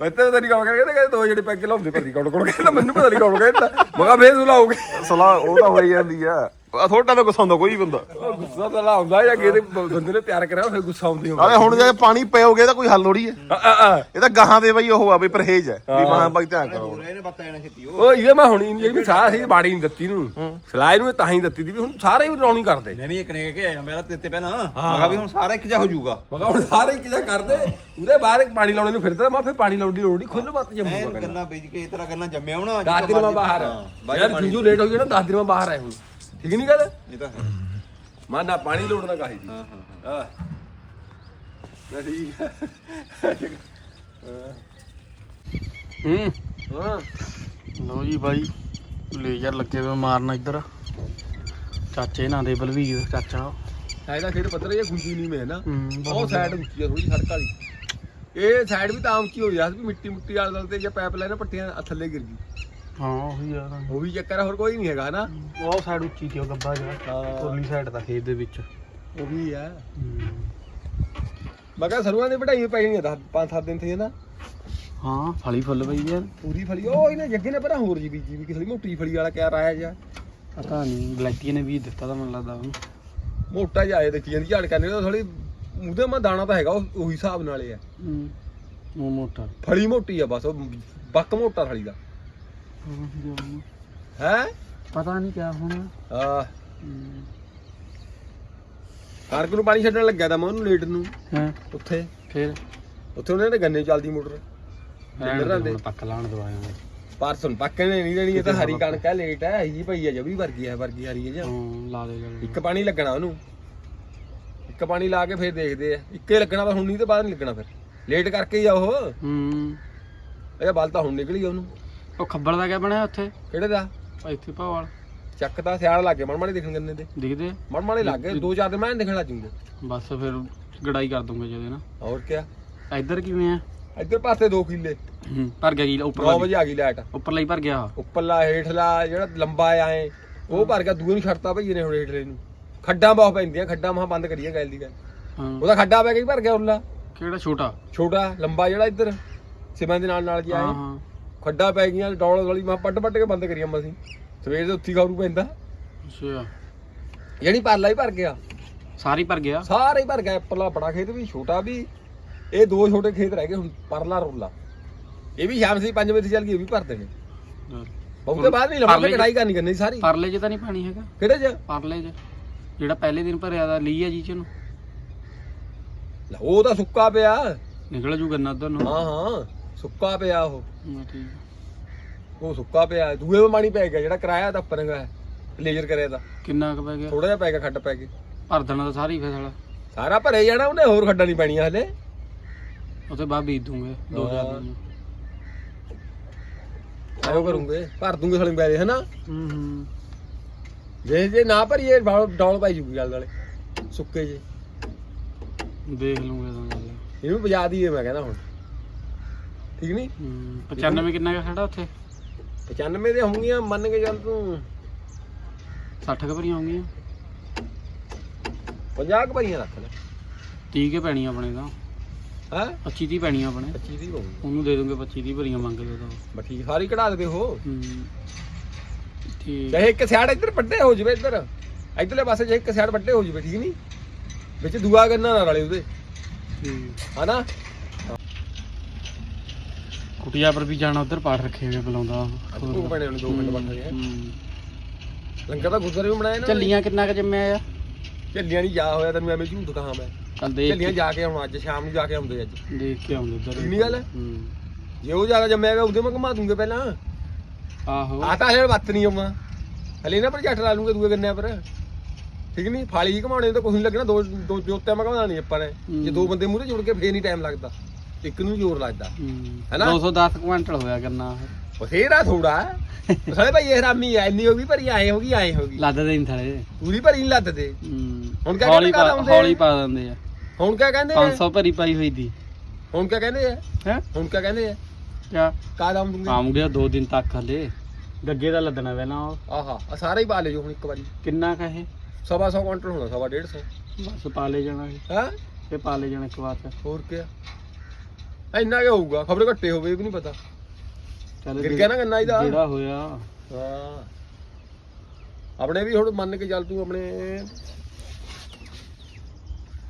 ਮੈਂ ਤਾਂ ਤੇਰੀ ਗੱਲ ਕਰਕੇ ਕਹਿੰਦੇ ਦੋ ਜਿਹੜੇ ਪੈਗ ਲਾਉਂਦੇ, ਪਤਾ ਨਹੀਂ ਕੌਣ ਕਹਿੰਦਾ, ਮੈਨੂੰ ਪਤਾ ਨਹੀਂ ਕੌਣ ਕਹਿੰਦਾ। ਮਗਾ ਫੇਰ ਤੂੰ ਸਲਾਹ, ਉਹ ਤਾਂ ਹੋਈ ਜਾਂਦੀ ਆ। ਥੋੜਾ ਤਾਂ ਗੁੱਸਾ ਹੁੰਦਾ ਕੋਈ ਬੰਦਾ। ਗੁੱਸਾ ਤਾਂ ਲਾਉਂਦਾ ਜਾਂ ਕਿਤੇ ਬੰਦੇ ਨੇ ਪਿਆਰ ਕਰਿਆ ਫਿਰ ਗੁੱਸਾ ਆਉਂਦੀ ਹੋਵੇ ਨਾਲੇ ਹੁਣ ਜੇ ਪਾਣੀ ਪਿਓਗੇ ਤਾਂ ਕੋਈ ਹੱਲ ਥੋੜੀ ਹੈ। ਆ ਆ ਇਹ ਤਾਂ ਗਾਹਾਂ ਦੇ ਬਈ ਉਹ ਆ ਬਈ ਪਰਹੇਜ ਹੈ ਵੀ ਮਾਂ ਬਾਈ ਧਿਆਨ ਕਰੋ। ਇਹਨੇ ਛੇਤੀ ਉਹ ਇਹਦੇ ਮੈਂ ਹੁਣੀ ਨਹੀਂ ਵੀ ਸਾਹ ਸੀ ਬਾੜੀ ਨਹੀਂ ਦਿੱਤੀ ਨੂੰ। ਸਲਾਈ ਨੂੰ ਤਾਂ ਹੀ ਦਿੱਤੀ ਦੀ ਵੀ ਹੁਣ ਸਾਰੇ ਹੀ ਰੌਣੀ ਕਰਦੇ। ਮੈਂ ਵੀ ਇੱਕ ਨੇ ਕਿ ਆਇਆ ਮੇਰਾ ਤੇਤੇ ਪਹਿਲਾਂ। ਮੈਂ ਕਿਹਾ ਵੀ ਹੁਣ ਸਾਰਾ ਇੱਕ ਜਿਹਾ ਹੋ ਜਾਊਗਾ। ਮਗਾ ਹੁਣ ਸਾਰੇ ਹੀ ਕਿਜਾ ਕਰਦੇ। ਉਹਦੇ ਬਾਅਦ ਪਾਣੀ ਲਾਉਣੇ ਨੂੰ ਫਿਰਦਾ ਮੈਂ ਫਿਰ ਪਾਣੀ ਲਾਉਣ ਦੀ ਲੋੜ ਨਹੀਂ ਖੁੱਲ ਐ ਜੰਮੂਗਾ ਗੰਨਾ ਬੀਜ ਕੇ ਇਸ ਤਰ੍ਹਾਂ ਗੰਨਾ ਜੰਮਿਆ ਹੋਣਾ 10 ਦਿਨ ਮੈਂ ਬਾਹਰ ਆ। ਯਾਰ ਜੂਜੂ ਲੇਟ ਹੋ ਗਿਆ ਨਾ 10 ਦਿਨ ਮੈਂ ਬਾਹਰ ਆਇਆ ਹੁਣ। ਠੀਕ ਨਹੀਂ ਗੱਲ? ਇਹ ਤਾਂ ਹੈ। ਮੈਂ ਨਾ ਪਾਣੀ ਲੋੜਨਾ ਕਾਹੀ ਦੀ। ਹਾਂ ਹਾਂ ਹਾਂ। ਨਾ ਠੀਕ ਹੈ ਹੂੰ। ਹਾਂ ਲੋ ਜੀ ਬਾਈ ਲੇਜ਼ਰ ਲੱਗੇ ਹੋਏ ਮਾਰਨਾ ਇੱਧਰ। ਚਾਚੇ ਨਾਲ ਦੇ ਬਲਵੀਰ ਚਾਚਾ। ਇਹਦਾ ਖੇਡ ਪੱਧਰ ਇਹ ਗੁੰਜੀ ਨਹੀਂ ਮੈਂ ਨਾ। ਹੂੰ, ਬਹੁਤ ਸਾਈਡ ਉੱਚੀ ਆ ਥੋੜੀ ਸੜਕ ਵਾਲੀ। ਇਹ ਸਾਈਡ ਵੀ ਤਾਂ ਉੱਚੀ ਹੋ ਗਿਆ ਵੀ ਮਿੱਟੀ ਮੁੱਟੀ ਵਾਲ ਦਲ ਤੇ ਜੇ ਪਾਈਪ ਲਾਈਨ ਪੱਟੀਆਂ ਥੱਲੇ ਗਿਰ ਗਈ। ਹਾਂ ਉਹੀ ਆ ਤਾਂ। ਉਹ ਵੀ ਚੱਕਰ ਆ, ਹੋਰ ਕੋਈ ਨਹੀਂ ਹੈਗਾ ਨਾ ਉਹ ਸਾਈਡ ਉੱਚੀ ਤੇ ਉਹ ਗੱਬਾ ਜਿਹੜਾ ਹਾਂ। ਉਰਲੀ ਸਾਈਡ ਦਾ ਖੇਤ ਦੇ ਵਿੱਚ। ਉਹ ਵੀ ਆ। ਮੈਂ ਕਿਹਾ ਸਰੂਆਂ ਦੀ ਵਢਾਈ ਪਈ ਨਹੀਂ ਦਸ ਪੰਜ ਸੱਤ ਦਿਨ ਥੇ ਨਾ ਹਾਂ ਫਲੀ ਫੁੱਲ ਪਈ ਯਾਰ ਪੂਰੀ ਫਲੀ ਉਹ ਇਹਨੇ ਜੱਗੇ ਨੇ ਪਹਿਲਾਂ ਹੋਰ ਜੀ ਬੀਜੀ ਵੀ ਕਿਸੇ ਮੋਟੀ ਫਲੀ ਵਾਲਾ ਕਿਆ ਰਾਇਆ ਜਾ ਪਤਾ ਨਹੀਂ ਬਲੈਕੀ ਨੇ ਵੀ ਦਿੱਤਾ ਤਾਂ ਮੈਨੂੰ ਲੱਗਦਾ ਉਹਨੂੰ। ਮੋਟਾ ਜਿਹਾ ਆਏ ਦੇਖੀ ਜਾਂਦੀ ਝਾੜ ਕਰਨੇ ਤਾਂ ਥੋੜੀ ਉਹਦੇ ਮਾ ਦਾਣਾ ਤਾਂ ਹੈਗਾ ਉਹ ਉਹੀ ਹਿਸਾਬ ਨਾਲ ਹੀ ਆ। ਹੂੰ ਉਹ ਮੋਟਾ। ਫਲੀ ਮੋਟੀ ਆ ਬਸ ਉਹ ਬੱਕ ਮੋਟਾ ਥਲੀ ਦਾ। ਹੈ? ਪਤਾ ਨਹੀਂ ਕਿਆ ਹੋਣਾ। ਆ ਕਾਰਕ ਨੂੰ ਪਾਣੀ ਛੱਡਣ ਲੱਗਿਆ ਤਾਂ ਮੈਂ ਉਹਨੂੰ ਲੇਟ ਨੂੰ। ਹਾਂ? ਉੱਥੇ। ਫਿਰ? ਉੱਥੇ ਉਹਨਾਂ ਨੇ ਗੰਨੇ ਚੱਲਦੀ ਮੋਟਰ। ਦੇ। ਪੱਕ ਲਾਣ ਦਵਾਇਆ ਪਰਸੋਂ ਪੱਕੇ ਨੇ ਨਹੀਂ ਦੇਣੀ ਇਹ ਤਾਂ ਹਰੀ ਕਣਕ ਹੈ ਲੇਟ ਹੈ ਹੀ ਪਈ ਹੈ ਜਬੀ ਵਰਗੀ ਹੈ ਵਰਗੀ ਹਰੀ ਹੈ ਜਾਂ। ਹਾਂ ਲਾ ਦੇ ਇੱਕ ਪਾਣੀ ਲੱਗਣਾ ਉਹਨੂੰ। ਇੱਕ ਪਾਣੀ ਲਾ ਕੇ ਫਿਰ ਦੇਖਦੇ ਆ। ਇੱਕੇ ਲੱਗਣਾ ਤਾਂ ਹੁਣ ਨਹੀਂ ਤੇ ਬਾਅਦ ਨਹੀਂ ਲੱਗਣਾ ਫਿਰ। ਲੇਟ ਕਰਕੇ ਹੀ ਆ ਉਹ। ਹੂੰ। ਇਹ ਬਲ ਤਾਂ ਹੁਣ ਨਿਕਲੀ ਉਹਨੂੰ। ਉਹ ਖੱਬਲ ਦਾ ਕਿਆ ਬਣਿਆ ਉੱਥੇ? ਕਿਹੜੇ ਦਾ? ਇੱਥੇ ਭਾਵਾਲ ਚੱਕ ਤਾਂ ਸਿਆਲ ਲੱਗੇ ਮਣ ਮਾੜੇ ਦਿਖਣ ਗੰਨੇ ਦੇ ਦਿਖਦੇ? ਮਣ ਮਾੜੇ ਲੱਗੇ ਦੋ ਚਾਰ ਦਿਨ ਮੈਂ ਦਿਖਣ ਲੱਗ ਜੂਗੇ ਬਸ ਫਿਰ ਗੜਾਈ ਕਰ ਦੂੰਗੇ ਜਦੇ ਨਾ। ਹੋਰ ਕਿਆ? ਇੱਧਰ ਕਿਵੇਂ ਆ? ਇੱਧਰ ਪਾਸੇ 2 ਕਿੱਲੇ। ਹੂੰ, ਭਰ ਗਿਆ ਕੀ 9 ਉੱਪਰ ਵਜੇ ਆ ਗਈ ਲਾਈਟ। ਉੱਪਰਲਾ ਹੀ ਭਰ ਗਿਆ ਉੱਪਰਲਾ ਹੇਠਲਾ ਜਿਹੜਾ ਲੰਬਾ ਆਏ ਉਹ ਭਰ ਗਿਆ ਦੂਏ ਨੂੰ ਛੱਡਤਾ ਭਈਏ ਨੇ ਹੁਣ ਹੇਠਲੇ ਨੂੰ। ਖੱਡਾਂ ਬਹੁਤ ਪੈਂਦੀਆਂ ਖੱਡਾਂ ਮਹਾ ਬੰਦ ਕਰੀਏ ਗੱਲ ਦੀ ਗੱਲ। ਹਾਂ। ਉਹਦਾ ਖੱਡਾ ਪੈ ਗਿਆ ਹੀ ਭਰ ਗਿਆ ਉਰਲਾ? ਕਿਹੜਾ ਛੋਟਾ? ਛੋਟਾ ਲੰਬਾ ਜਿਹੜਾ ਇੱਧਰ ਸਿਮਾਂ ਦੇ ਨਾਲ ਨਾਲ ਜੀ ਆਏ ਹਾਂ। ਖੱਡਾ ਪੈ ਗਈਆਂ ਡੌਲ ਵਾਲੀ ਮਾ ਪੱਟ ਪੱਟ ਕੇ ਬੰਦ ਕਰੀਆਂ ਮਸੀਂ ਸਵੇਰ ਦੇ ਉੱਥੀ ਖਾਰੂ ਪੈਂਦਾ। ਅੱਛਾ। ਜਿਹੜੀ ਪਾਲਾ ਹੀ ਭਰ ਗਿਆ। ਸਾਰੀ ਭਰ ਗਿਆ? ਸਾਰੇ ਹੀ ਭਰ ਗਿਆ। ਪਰਲਾ ਬੜਾ ਖੇਤ ਵੀ ਛੋਟਾ ਵੀ। ਇਹ ਦੋ ਛੋਟੇ ਖੇਤ ਰਹਿ ਗਏ ਹੁਣ ਪਰਲਾ ਰੋਲਾ। ਇਹ ਵੀ ਸ਼ਾਮ ਸੀ 5 ਵਜੇ ਚੱਲ ਗਈ ਉਹ ਵੀ ਭਰ ਦੇਣੇ। ਬਹੁਤੇ ਬਾਅਦ ਨਹੀਂ ਲਵਾਂਗੇ ਕਢਾਈ ਕਰਨੀ ਕਰਨੀ ਸਾਰੀ। ਪਰਲੇ 'ਚ ਤਾਂ ਨਹੀਂ ਪਾਣੀ ਹੈਗਾ। ਕਿਹੜੇ ਚ? ਪਰਲੇ 'ਚ। ਜਿਹੜਾ ਪਹਿਲੇ ਦਿਨ ਭਰਿਆ ਦਾ ਲਈ ਆ ਜੀ ਚ ਨੂੰ ਲੈ, ਉਹ ਤਾਂ ਸੁੱਕਾ ਪਿਆ। ਨਿਕਲ ਜੂ ਗੰਨਾ ਉਧਰ ਨੂੰ ਹਾਂ ਹਾਂ। ਸੁੱਕਾ ਪਿਆ ਉਹ। ਠੀਕ ਉਹ ਸੁੱਕਾ ਪਿਆ ਦੂਏ ਵਿੱਚ ਪਾਣੀ ਪੈ ਗਿਆ ਜਿਹੜਾ ਕਿਰਾਇਆ ਤਾਂ ਉੱਪਰ ਹੈ ਲੇਜ਼ਰ ਕਰਿਆ ਦਾ ਕਿੰਨਾ ਕੁ ਪੈ ਗਿਆ? ਥੋੜਾ ਜਿਹਾ ਪੈ ਗਿਆ ਖੱਡ ਪੈ ਕੇ ਭਰ ਦੇਣਾ ਤਾਂ ਸਾਰੀ ਫਿਰ ਸਾਲਾ ਸਾਰਾ ਭਰੇ ਜਾਣਾ ਉਹਨੇ ਹੋਰ ਖੱਡਾਂ ਨਹੀਂ ਪੈਣੀਆਂ ਹਲੇ। ਉੱਥੇ ਬਾਅਦ ਬੀਜ ਦੂੰਗੇ ਦੋ ਚਾਰ ਦਿਨ। ਆਇਓ ਕਰੂੰਗੇ ਭਰ ਦੂੰਗੇ ਸਾਲੇ ਬੈਰੇ ਹਨਾ? ਹੂੰ ਹੂੰ। ਜੇ ਜੇ ਨਾ ਭਰੀਏ ਡੌਲ ਡੌਲ ਪਾਈ ਜੂਗੀ ਗੱਲ ਵਾਲੇ ਸੁੱਕੇ ਜੇ। ਦੇਖ ਲੂੰਗੇ ਤਾਂ ਇਹਨੂੰ ਵਜਾ ਦਈਏ ਮੈਂ ਕਹਿੰਦਾ ਹੁਣ। ਠੀਕ ਨਹੀਂ? ਹੂੰ 95 ਕਿੰਨਾ ਕੁ ਖੜਾ ਉੱਥੇ? 95 ਦੇ ਹੋਣਗੀਆਂ ਮੰਨ ਕੇ ਚੱਲ ਤੂੰ। 60 ਕੁ ਭਰੀਆਂ ਹੋਣਗੀਆਂ। 50 ਕੁ ਭਰੀਆਂ ਰੱਖ ਲੈ। 30 ਕੇ ਪੈਣੀਆਂ ਆਪਣੇ ਤਾਂ। ਹੈ? 25 ਦੀ ਪੈਣੀਆਂ ਆਪਣੇ। 25 ਦੀ ਹੋਊਗੀ ਉਹਨੂੰ ਦੇ ਦੂੰਗੇ 25 ਦੀ ਭਰੀਆਂ ਮੰਗਦੇ ਉਹ ਤਾਂ। ਬਸ ਠੀਕ ਸਾਰੀ ਕਢਾ ਉਹ ਹੂੰ ਠੀਕ। ਚਾਹੇ ਇੱਕ ਸਿਆੜ ਇੱਧਰ ਵੱਡੇ ਹੋ ਜਵੇ ਇੱਧਰ। ਇੱਧਰਲੇ ਪਾਸੇ ਜੇ ਇੱਕ ਸਿਆੜ ਵੱਡੇ ਹੋ ਜਵੇ ਠੀਕ ਨਹੀਂ? ਵਿੱਚ ਦੂਆ ਕਰਨਾ ਨਾ ਰਲੇ ਉਹਦੇ। ਠੀਕ। ਹਨਾ? ਕੁਟਿਆ ਪਰ ਵੀ ਜਾਣਾ ਉਧਰ ਪਾਠ ਰੱਖੇ ਹੋਏ ਬੁਲਾਉਂਦਾ ਭੂਖ ਪੈਣੇ ਉਹਨੇ 2 ਮਿੰਟ ਬੰਦ ਗਏ ਹੂੰ। ਲੰਗਰ ਦਾ ਗੁਰਦੁਆਰੇ ਵੀ ਬਣਾਇਆ ਨਾ? ਝੱਲੀਆਂ ਕਿੰਨਾ ਕੁ ਜੰਮਿਆ ਆ? ਝੱਲੀਆਂ ਨਹੀਂ ਜਾ ਹੋਇਆ ਤੈਨੂੰ ਐਵੇਂ ਝੂਠ ਕਹਾਂ ਮੈਂ। ਚੱਲ ਦੇਖ ਝੱਲੀਆਂ ਕੇ- ਜਾ ਕੇ ਹੁਣ ਅੱਜ ਸ਼ਾਮ ਨੂੰ ਜਾ ਕੇ ਆਉਂਦੇ ਅੱਜ। ਦੇਖ ਕੇ ਆਉਂਦੇ ਉਧਰ। ਇੰਨੀ ਗੱਲ ਹੈ? ਜੇ ਉਹ ਜ਼ਿਆਦਾ ਜੰਮਿਆ ਹੋਇਆ ਉਹਦੇ ਮੈਂ ਘੁਮਾ ਦੂੰਗੇ ਪਹਿਲਾਂ। ਆਹੋ। ਆ ਤਾਂ ਹਲੇ ਵੱਤ ਨਹੀਂ ਆਉਣਾ। ਹਲੇ ਨਾ ਪਰ ਜੱਟ ਲਾ ਲੂੰਗੇ ਦੂਏ ਗੰਨਿਆਂ ਪਰ। ਠੀਕ ਨਹੀਂ? ਫਾਲੀ ਹੀ ਘਮਾਉਣੇ ਤਾਂ ਕੁਝ ਨਹੀਂ ਲੱਗਣਾ। ਦੋ ਦੋ ਜੋਤਿਆਂ ਮੈਂ ਘਮਾਉਣਾ ਨਹੀਂ ਆਪਾਂ ਨੇ। ਜੇ ਦੋ ਬੰਦੇ ਮੂਹਰੇ ਜੁੜ ਕੇ ਫੇਰ ਨਹੀਂ ਟਾਈਮ ਲੱਗਦਾ। ਇੱਕ ਨੂੰ ਜ਼ੋਰ ਲੱਗਦਾ। ਹੈਨਾ? 210 ਕੁਇੰਟਲ ਹੋਇਆ ਕਰਨਾ। ਬਥੇਰਾ ਥੋੜਾ ਸਾਰੇ ਭਾਈ ਇਹ ਹਰਾਮੀ ਐ ਇੰਨੀ ਹੋ ਗਈ ਭਰੀ ਆਏ ਹੋ ਗਈ ਆਏ ਹੋ ਗਈ। ਲੱਦ ਦੇ ਨਹੀਂ ਥਲੇ ਪੂਰੀ ਭਰੀ ਨਹੀਂ ਲੱਦਦੇ ਹੁਣ ਕਿਆ ਹੌਲੀ ਕਹਿੰਦੇ ਪਾ ਲਾਉਂਦੇ? ਹੌਲੀ ਪਾ ਦਿੰਦੇ ਆ। ਹੁਣ ਕਿਆ ਕਹਿੰਦੇ ਆ? 500 ਭਰੀ ਪਾਈ ਹੋਈ ਦੀ। ਹੁਣ ਕਿਆ ਕਹਿੰਦੇ ਆ? ਹੈ? ਹੁਣ ਕਿਆ ਕਹਿੰਦੇ ਆ? ਕਿਆ? ਕਾ ਦਾਮ ਦੂੰਗੇ ਆਉਂਗੇ ਦੋ ਦਿਨ ਤੱਕ ਹਲੇ। ਗੱਗੇ ਦਾ ਲੱਦਣਾ ਪਹਿਲਾਂ ਉਹ। ਆਹਾ ਆ ਸਾਰਾ ਹੀ ਪਾ ਲੈ ਜੋ ਹੁਣ ਇੱਕ ਵਾਰੀ। ਕਿੰਨਾ ਕਹੇ ਸਵਾ ਸੌ ਕੁਇੰਟਲ ਹੋਣਾ ਸਵਾ 150 ਬਸ ਪਾ ਲੈ ਜਾਣਾ ਇਹ। ਹੈ? ਇਹ ਪਾ ਲੈ ਜਾਣਾ ਇੱਕ ਵਾਰ। ਹੋਰ ਕਿਆ? ਇੰਨਾ ਕਿ ਹੋਊਗਾ? ਖਬਰ ਘੱਟੇ ਹੋਵੇ ਇਹ ਵੀ ਨਹੀਂ ਪਤਾ। ਚੱਲ ਗਿਰ ਗਿਆ ਨਾ ਗੰਨਾ ਇਹਦਾ। ਜਿਹੜਾ ਹੋਇਆ। ਹਾਂ। ਆਪਣੇ ਵੀ ਹੁਣ ਮੰਨ ਕੇ ਚੱਲ ਤੂੰ ਆਪਣੇ।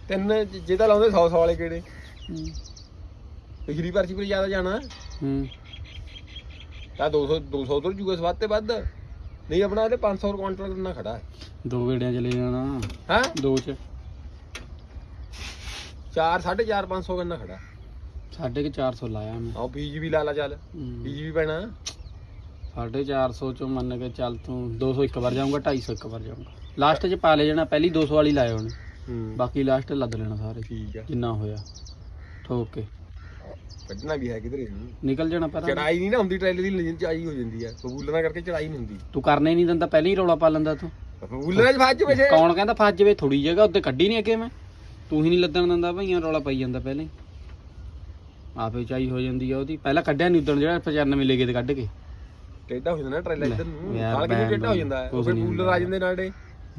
ਤਿੰਨ ਜਿਹਦਾ ਲਾਉਂਦੇ 100 100 ਵਾਲੇ ਕਿਹੜੇ। ਪਿਛਲੀ ਪਰਚੀ ਪਰ ਜ਼ਿਆਦਾ ਜਾਣਾ? ਹੂੰ। ਤਾਂ 200 200 ਤੋਂ ਜੂਗਾ ਸਵਾਦ ਤੇ ਵੱਧ। ਨਹੀਂ ਆਪਣਾ ਇਹਦੇ 500 ਕੁਇੰਟਲ ਕਿੰਨਾ ਖੜਾ ਹੈ। ਦੋ ਗੇੜਿਆਂ ਚਲੇ ਜਾਣਾ। ਹੈ? ਦੋ ਚ। 4 4.5 500 ਕਿੰਨਾ ਖੜਾ ਸਾਢੇ ਕੁ 400 ਲਾਇਆ ਮੈਂ। ਆਹ ਬੀਜ ਵੀ ਲਾ ਲਾ ਚੱਲ। ਬੀਜ ਵੀ ਪੈਣਾ। ਸਾਢੇ 400 ਚੋਂ ਮੰਨ ਕੇ ਚੱਲ ਤੂੰ 200 ਇੱਕ ਵਾਰ ਜਾਊਂਗਾ 250 ਇੱਕ ਵਾਰ ਜਾਊਂਗਾ। ਲਾਸਟ 'ਚ ਪਾ ਲੈ ਜਾਣਾ ਪਹਿਲੀ 200 ਵਾਲੀ ਹੋਣੇ ਹੂੰ। ਬਾਕੀ ਲਾਸਟ ਲੱਦ ਲੈਣਾ ਸਾਰੇ ਠੀਕ ਆ। ਜਿੰਨਾ ਹੋਇਆ। ਠੋਕ ਕੇ ਕੱਢਣਾ ਵੀ ਹੈ ਕਿਧਰੇ ਨੂੰ ਨਿਕਲ ਜਾਣਾ ਪਰ। ਚੜਾਈ ਨਹੀਂ ਨਾ ਹੁੰਦੀ ਟ੍ਰੇਲੇ ਦੀ ਲੰਜਨ ਚਾਈ ਹੋ ਜਾਂਦੀ ਹੈ ਫਬੂਲਣਾ ਕਰਕੇ ਚੜਾਈ ਨਹੀਂ ਹੁੰਦੀ। ਤੂੰ ਕਰਨਾ ਹੀ ਨਹੀਂ ਦਿੰਦਾ ਪਹਿਲਾਂ ਹੀ ਰੌਲਾ ਪਾ ਲੈਂਦਾ ਤੂੰ। ਫਬੂਲਣਾ ਚ ਫੱਜ ਵਜੇ। ਕੌਣ ਕਹਿੰਦਾ ਫਸ ਜਾਵੇ ਥੋੜੀ ਜਗ੍ਹਾ ਉੱਤੇ ਕੱਢੀ ਨਹੀਂ ਅੱਗੇ ਮੈਂ। ਤੂੰ ਹੀ ਨਹੀਂ ਲੱਦਣ ਦਿੰਦਾ ਭਈਆਂ ਰੌਲਾ ਪਾਈ ਜਾਂਦਾ ਪਹਿਲਾਂ ਹੀ। ਆਪੇ ਚਾਈ ਹੋ ਜਾਂਦੀ ਆ ਉਹਦੀ। ਪਹਿਲਾਂ ਕੱਢਿਆ ਨਹੀਂ ਉਦੋਂ ਜਿਹੜਾ 95 ਲੈ ਗਏ ਤੇ ਕੱਢ ਕੇ। ਟੇਡਾ ਹੋ ਜਾਂਦਾ ਨਾ ਟ੍ਰੇਲਰ ਇੱਧਰ ਨੂੰ। ਯਾਰ ਨਾਲ ਕਿੰਨੀ ਟੇਡਾ ਹੋ ਜਾਂਦਾ ਹੈ? ਉਹ ਫਿਰ ਕੂਲਰ ਆ ਜਾਂਦੇ ਨਾਲੇ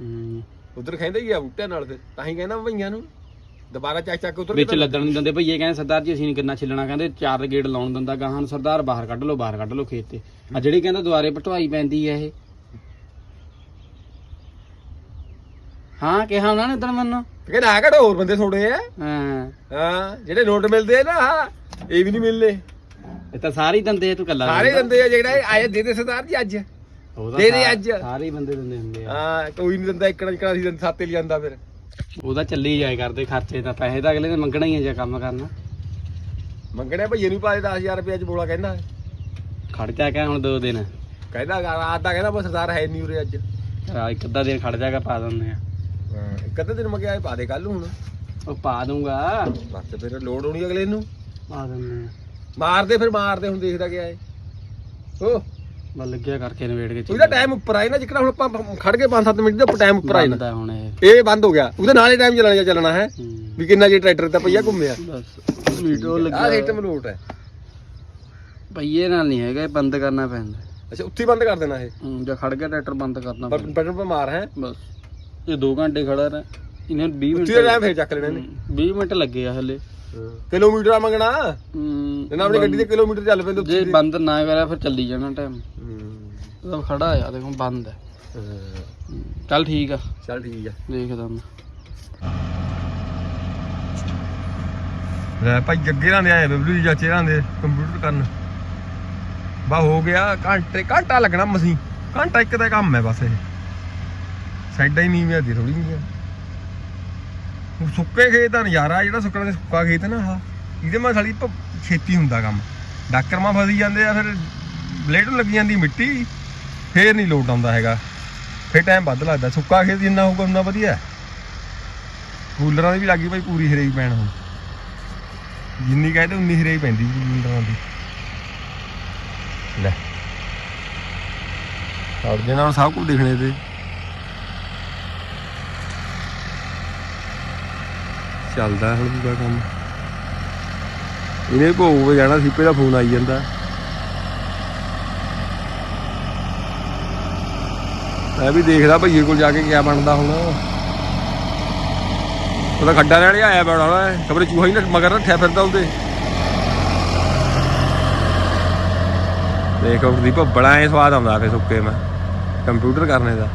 ਹੂੰ। ਉਧਰ ਕਹਿੰਦੇ ਹੀ ਆ ਬੂਟਿਆਂ ਨਾਲ ਫਿਰ। ਤਾਂ ਹੀ ਕਹਿੰਦਾ ਭਈਆਂ ਨੂੰ। ਦੁਬਾਰਾ ਚੱਕ ਚੱਕ ਉਧਰ ਵਿੱਚ ਲੱਦਣ ਨਹੀਂ ਦਿੰਦੇ। ਭਈਏ ਕਹਿੰਦੇ ਸਰਦਾਰ ਜੀ ਅਸੀਂ ਨਹੀਂ ਗੰਨਾ ਛਿੱਲਣਾ। ਕਹਿੰਦੇ ਚਾਰ ਗੇੜ ਲਾਉਣ ਦਿੰਦਾ ਗਾਹਾਂ ਨੂੰ ਸਰਦਾਰ ਬਾਹਰ ਕੱਢ ਲਓ ਬਾਹਰ ਕੱਢ ਲਓ ਖੇਤ ਤੇ। ਆ ਜਿਹੜੀ ਕਹਿੰਦਾ ਦੁਆਰੇ ਪਟਵਾਈ ਪੈਂਦੀ ਆ ਇਹ। ਹਾਂ ਕਿਹਾ ਉਹਨਾਂ ਨੇ ਉਦੋਂ ਮੈਨੂੰ। ਕਹਿੰਦਾ ਆ ਕਿਹੜੇ ਹੋਰ ਬੰਦੇ ਥੋੜੇ ਆ? ਹਾਂ। ਹਾਂ ਜਿਹੜੇ ਨੋਟ ਮਿਲਦੇ ਆ ਨਾ ਆਹ, ਇਹ ਵੀ ਨਹੀਂ ਮਿਲਨੇ ਇਹ ਤਾਂ ਸਾਰੇ ਹੀ ਦਿੰਦੇ ਆ ਤੂੰ ਕੱਲਾ ਸਾਰੇ ਦਿੰਦਾ। ਦਿੰਦੇ ਆ ਜਿਹੜਾ ਆਏ ਦੇ ਦੇ ਸਰਦਾਰ ਜੀ ਅੱਜ। ਉਹ ਤਾਂ ਦੇ ਦੇ ਸਾ- ਅੱਜ। ਸਾਰੇ ਹੀ ਬੰਦੇ ਦਿੰਦੇ ਹੁੰਦੇ ਆ। ਹਾਂ ਕੋਈ ਨਹੀਂ ਦਿੰਦਾ ਇੱਕੜਾ ਇੱਕੜਾ ਸੀ ਦਿੰਦਾ ਸਾਤੇ ਲਿਆਂਦਾ ਫਿਰ। ਉਹਦਾ ਚੱਲੀ ਜਾਏ ਕਰਦੇ ਖਰਚੇ ਤਾਂ ਪੈਸੇ ਤਾਂ ਅਗਲੇ ਨੇ ਮੰਗਣਾ ਹੀ ਆ ਜੇ ਕੰਮ ਕਰਨਾ। ਮੰਗਣਿਆ ਭਈਏ ਨੂੰ ਪਾਏ 10000 ਰੁਪਏ ਅੱਜ ਬੋਲਾ ਕਹਿੰਦਾ। ਖੜ ਜਾ ਕੇ ਹੁਣ ਦੋ ਦਿਨ। ਕਹਿੰਦਾ ਰਾਤ ਦਾ ਕਹਿੰਦਾ ਬਸ ਸਰਦਾਰ ਹੈ ਨਹੀਂ ਉਰੇ ਅੱਜ। ਆ ਇੱਕ ਅੱਧਾ ਦਿਨ ਖੜ ਜਾ ਕੇ ਪਾ ਦਿੰਦੇ ਆ। ਹਾਂ ਇੱਕ ਅੱਧੇ ਦਿਨ ਮੰਗਿਆ ਇਹ ਪਾ ਦੇ ਕੱਲ ਹੁਣ। ਉਹ ਪਾ ਦੂੰਗਾ ਬਸ ਫਿਰ ਲੋਡ ਹੋਣੀ ਅਗਲੇ ਨੂੰ। ਦਿੰਦੇ ਆ। ਮਾਰਦੇ ਫਿਰ ਮਾਰਦੇ ਹੁਣ ਦੇਖਦਾ ਗਿਆ ਏ। ਓ। ਬਸ ਲੱਗਿਆ ਕਰਕੇ ਨਵੇੜ ਕੇ ਉਹਦਾ ਟਾਈਮ ਉੱਪਰ ਆਏ ਨਾ ਜਿੱਕਣਾ ਹੁਣ ਆਪਾਂ ਖੜ ਕੇ 5-7 ਮਿੰਟ ਦੇ ਟਾਈਮ ਉੱਪਰ ਆਏ ਨਾ। ਬੰਦਾ ਹੁਣ ਇਹ। ਇਹ ਬੰਦ ਹੋ ਗਿਆ। ਉਹਦੇ ਨਾਲ ਹੀ ਟਾਈਮ ਚੱਲਣਾ ਚੱਲਣਾ ਹੈ। ਹੂੰ। ਵੀ ਕਿੰਨਾ ਜੇ ਟਰੈਕਟਰ ਤੇ ਪਈਆ ਘੁੰਮਿਆ। ਬਸ ਵੀਡੀਓ ਆਹ ਲੱਗਿਆ ਸਿਸਟਮ ਲੋਟ ਹੈ। ਪਈਏ ਨਾਲ ਨਹੀਂ ਹੈਗਾ ਇਹ ਬੰਦ ਕਰਨਾ ਪੈਂਦਾ। ਅੱਛਾ ਉੱਥੇ ਹੀ ਬੰਦ ਕਰ ਦੇਣਾ ਇਹ। ਹੂੰ, ਜੇ ਖੜ ਗਿਆ ਟਰੈਕਟਰ ਬੰਦ ਕਰਨਾ ਪਰ ਪੈਂਦਾ। ਬਟਨ ਪਰ ਮਾਰ ਹੈ। ਬਸ ਇਹ 2 ਘੰਟੇ ਖੜਾ ਰਹਿ। ਇਹਨੇ 20 ਮਿੰਟ ਉੱਥੇ ਦਾ ਟਾਈਮ ਫੇਰ ਚੱਕ ਲੈਣਾ ਨੇ 20 ਮਿੰਟ ਲੱਗੇ ਆ ਹਲੇ। ਕਿਲੋਮੀਟਰ ਆ ਮੰਗਣਾ? ਹੂੰ, ਇਹਨਾਂ ਆਪਣੀ ਗੱਡੀ ਦੇ ਕਿਲੋਮੀਟਰ ਚੱਲ ਪੈਂਦੇ ਜੇ ਉੱਥੇ। ਬੰਦ ਨਾ ਕਰਿਆ ਫਿਰ ਚੱਲੀ ਜਾਣਾ ਟਾਈਮ ਹੂੰ। ਉਹਦਾ ਖੜਾ ਆ ਦੇਖੋ ਬੰਦ ਹੈ। ਚੱਲ ਠੀਕ ਆ। ਚੱਲ ਠੀਕ ਆ। ਦੇਖਦਾ ਮੈਂ। ਲੈ ਭਾਈ ਜੱਗੇ ਨਾਲ ਦੇ ਆਏ ਬਬਲੂ ਜੀ ਚਾਚੇ ਨਾਲ ਦੇ ਕੰਪਿਊਟਰ ਕਰਨ। ਬਾ ਹੋ ਗਿਆ ਘੰਟੇ ਘੰਟਾ ਲੱਗਣਾ ਮਸੀਂ ਘੰਟਾ ਇੱਕ ਦਾ ਕੰਮ ਹੈ ਬਸ ਇਹ। ਸਾਈਡਾਂ ਹੀ ਨੀਵੀਂ ਆਦੀ ਥੋੜੀ ਜਿਹੀ ਸੁੱਕੇ ਖੇਤ ਦਾ ਨਜ਼ਾਰਾ ਜਿਹੜਾ ਸੁੱਕਣ ਦੇ ਸੁੱਕਾ ਖੇਤ ਨਾ ਆਹ। ਇਹਦੇ ਮੈਂ ਸਾਲੀ ਭ- ਛੇਤੀ ਹੁੰਦਾ ਕੰਮ। ਡਾਕਰ ਮਾ ਫਸੀ ਜਾਂਦੇ ਆ, ਫਿਰ ਬਲੇਡ ਲੱਗੀ ਜਾਂਦੀ ਮਿੱਟੀ। ਫੇਰ ਨਹੀਂ ਲੋਟ ਆਉਂਦਾ ਹੈਗਾ। ਫੇਰ ਟਾਈਮ ਵੱਧ ਲੱਗਦਾ। ਸੁੱਕਾ ਖੇਤ ਜਿੰਨਾ ਹੋਊਗਾ, ਉਨਾ ਵਧੀਆ। ਕੂਲਰਾਂ ਦੀ ਵੀ ਲੱਗੀ ਭਾਈ ਪੂਰੀ ਹਰੇਈ ਪੈਣ ਹੁਣ। ਜਿੰਨੀ ਕਹਦੇ ਉਨੀ ਹਰੇਈ ਪੈਂਦੀ ਕੂਲਰਾਂ ਦੀ। ਲੈ। ਸਾਡੇ ਨਾਲ ਸਭ ਕੁਝ ਦੇਖਣੇ ਤੇ। ਚੱਲਦਾ ਹੁਣ ਪੂਰਾ ਕੰਮ। ਇਹਨੇ ਭੋਗ ਜਾਣਾ ਸੀਪੇ ਦਾ ਫੋਨ ਆਈ ਜਾਂਦਾ। ਮੈਂ ਵੀ ਦੇਖਦਾ ਭਈਏ ਕੋਲ ਜਾ ਕੇ ਕਿਆ ਬਣਦਾ ਹੁਣ। ਉਹਦਾ ਖੱਡਾ ਨਾਲ ਹੀ ਆਇਆ ਬੜਾ ਹੋਣਾ ਖਬਰੇ ਚੂਹਾ ਹੀ ਨਾ ਮਗਰ ਰੱਖਿਆ ਫਿਰਦਾ ਉਹਦੇ। ਦੇਖ ਦੀਪ ਬੜਾ ਐ ਸਵਾਦ ਆਉਂਦਾ ਫੇ ਸੁੱਕੇ ਮੈਂ, ਕੰਪਿਊਟਰ ਕਰਨੇ ਦਾ।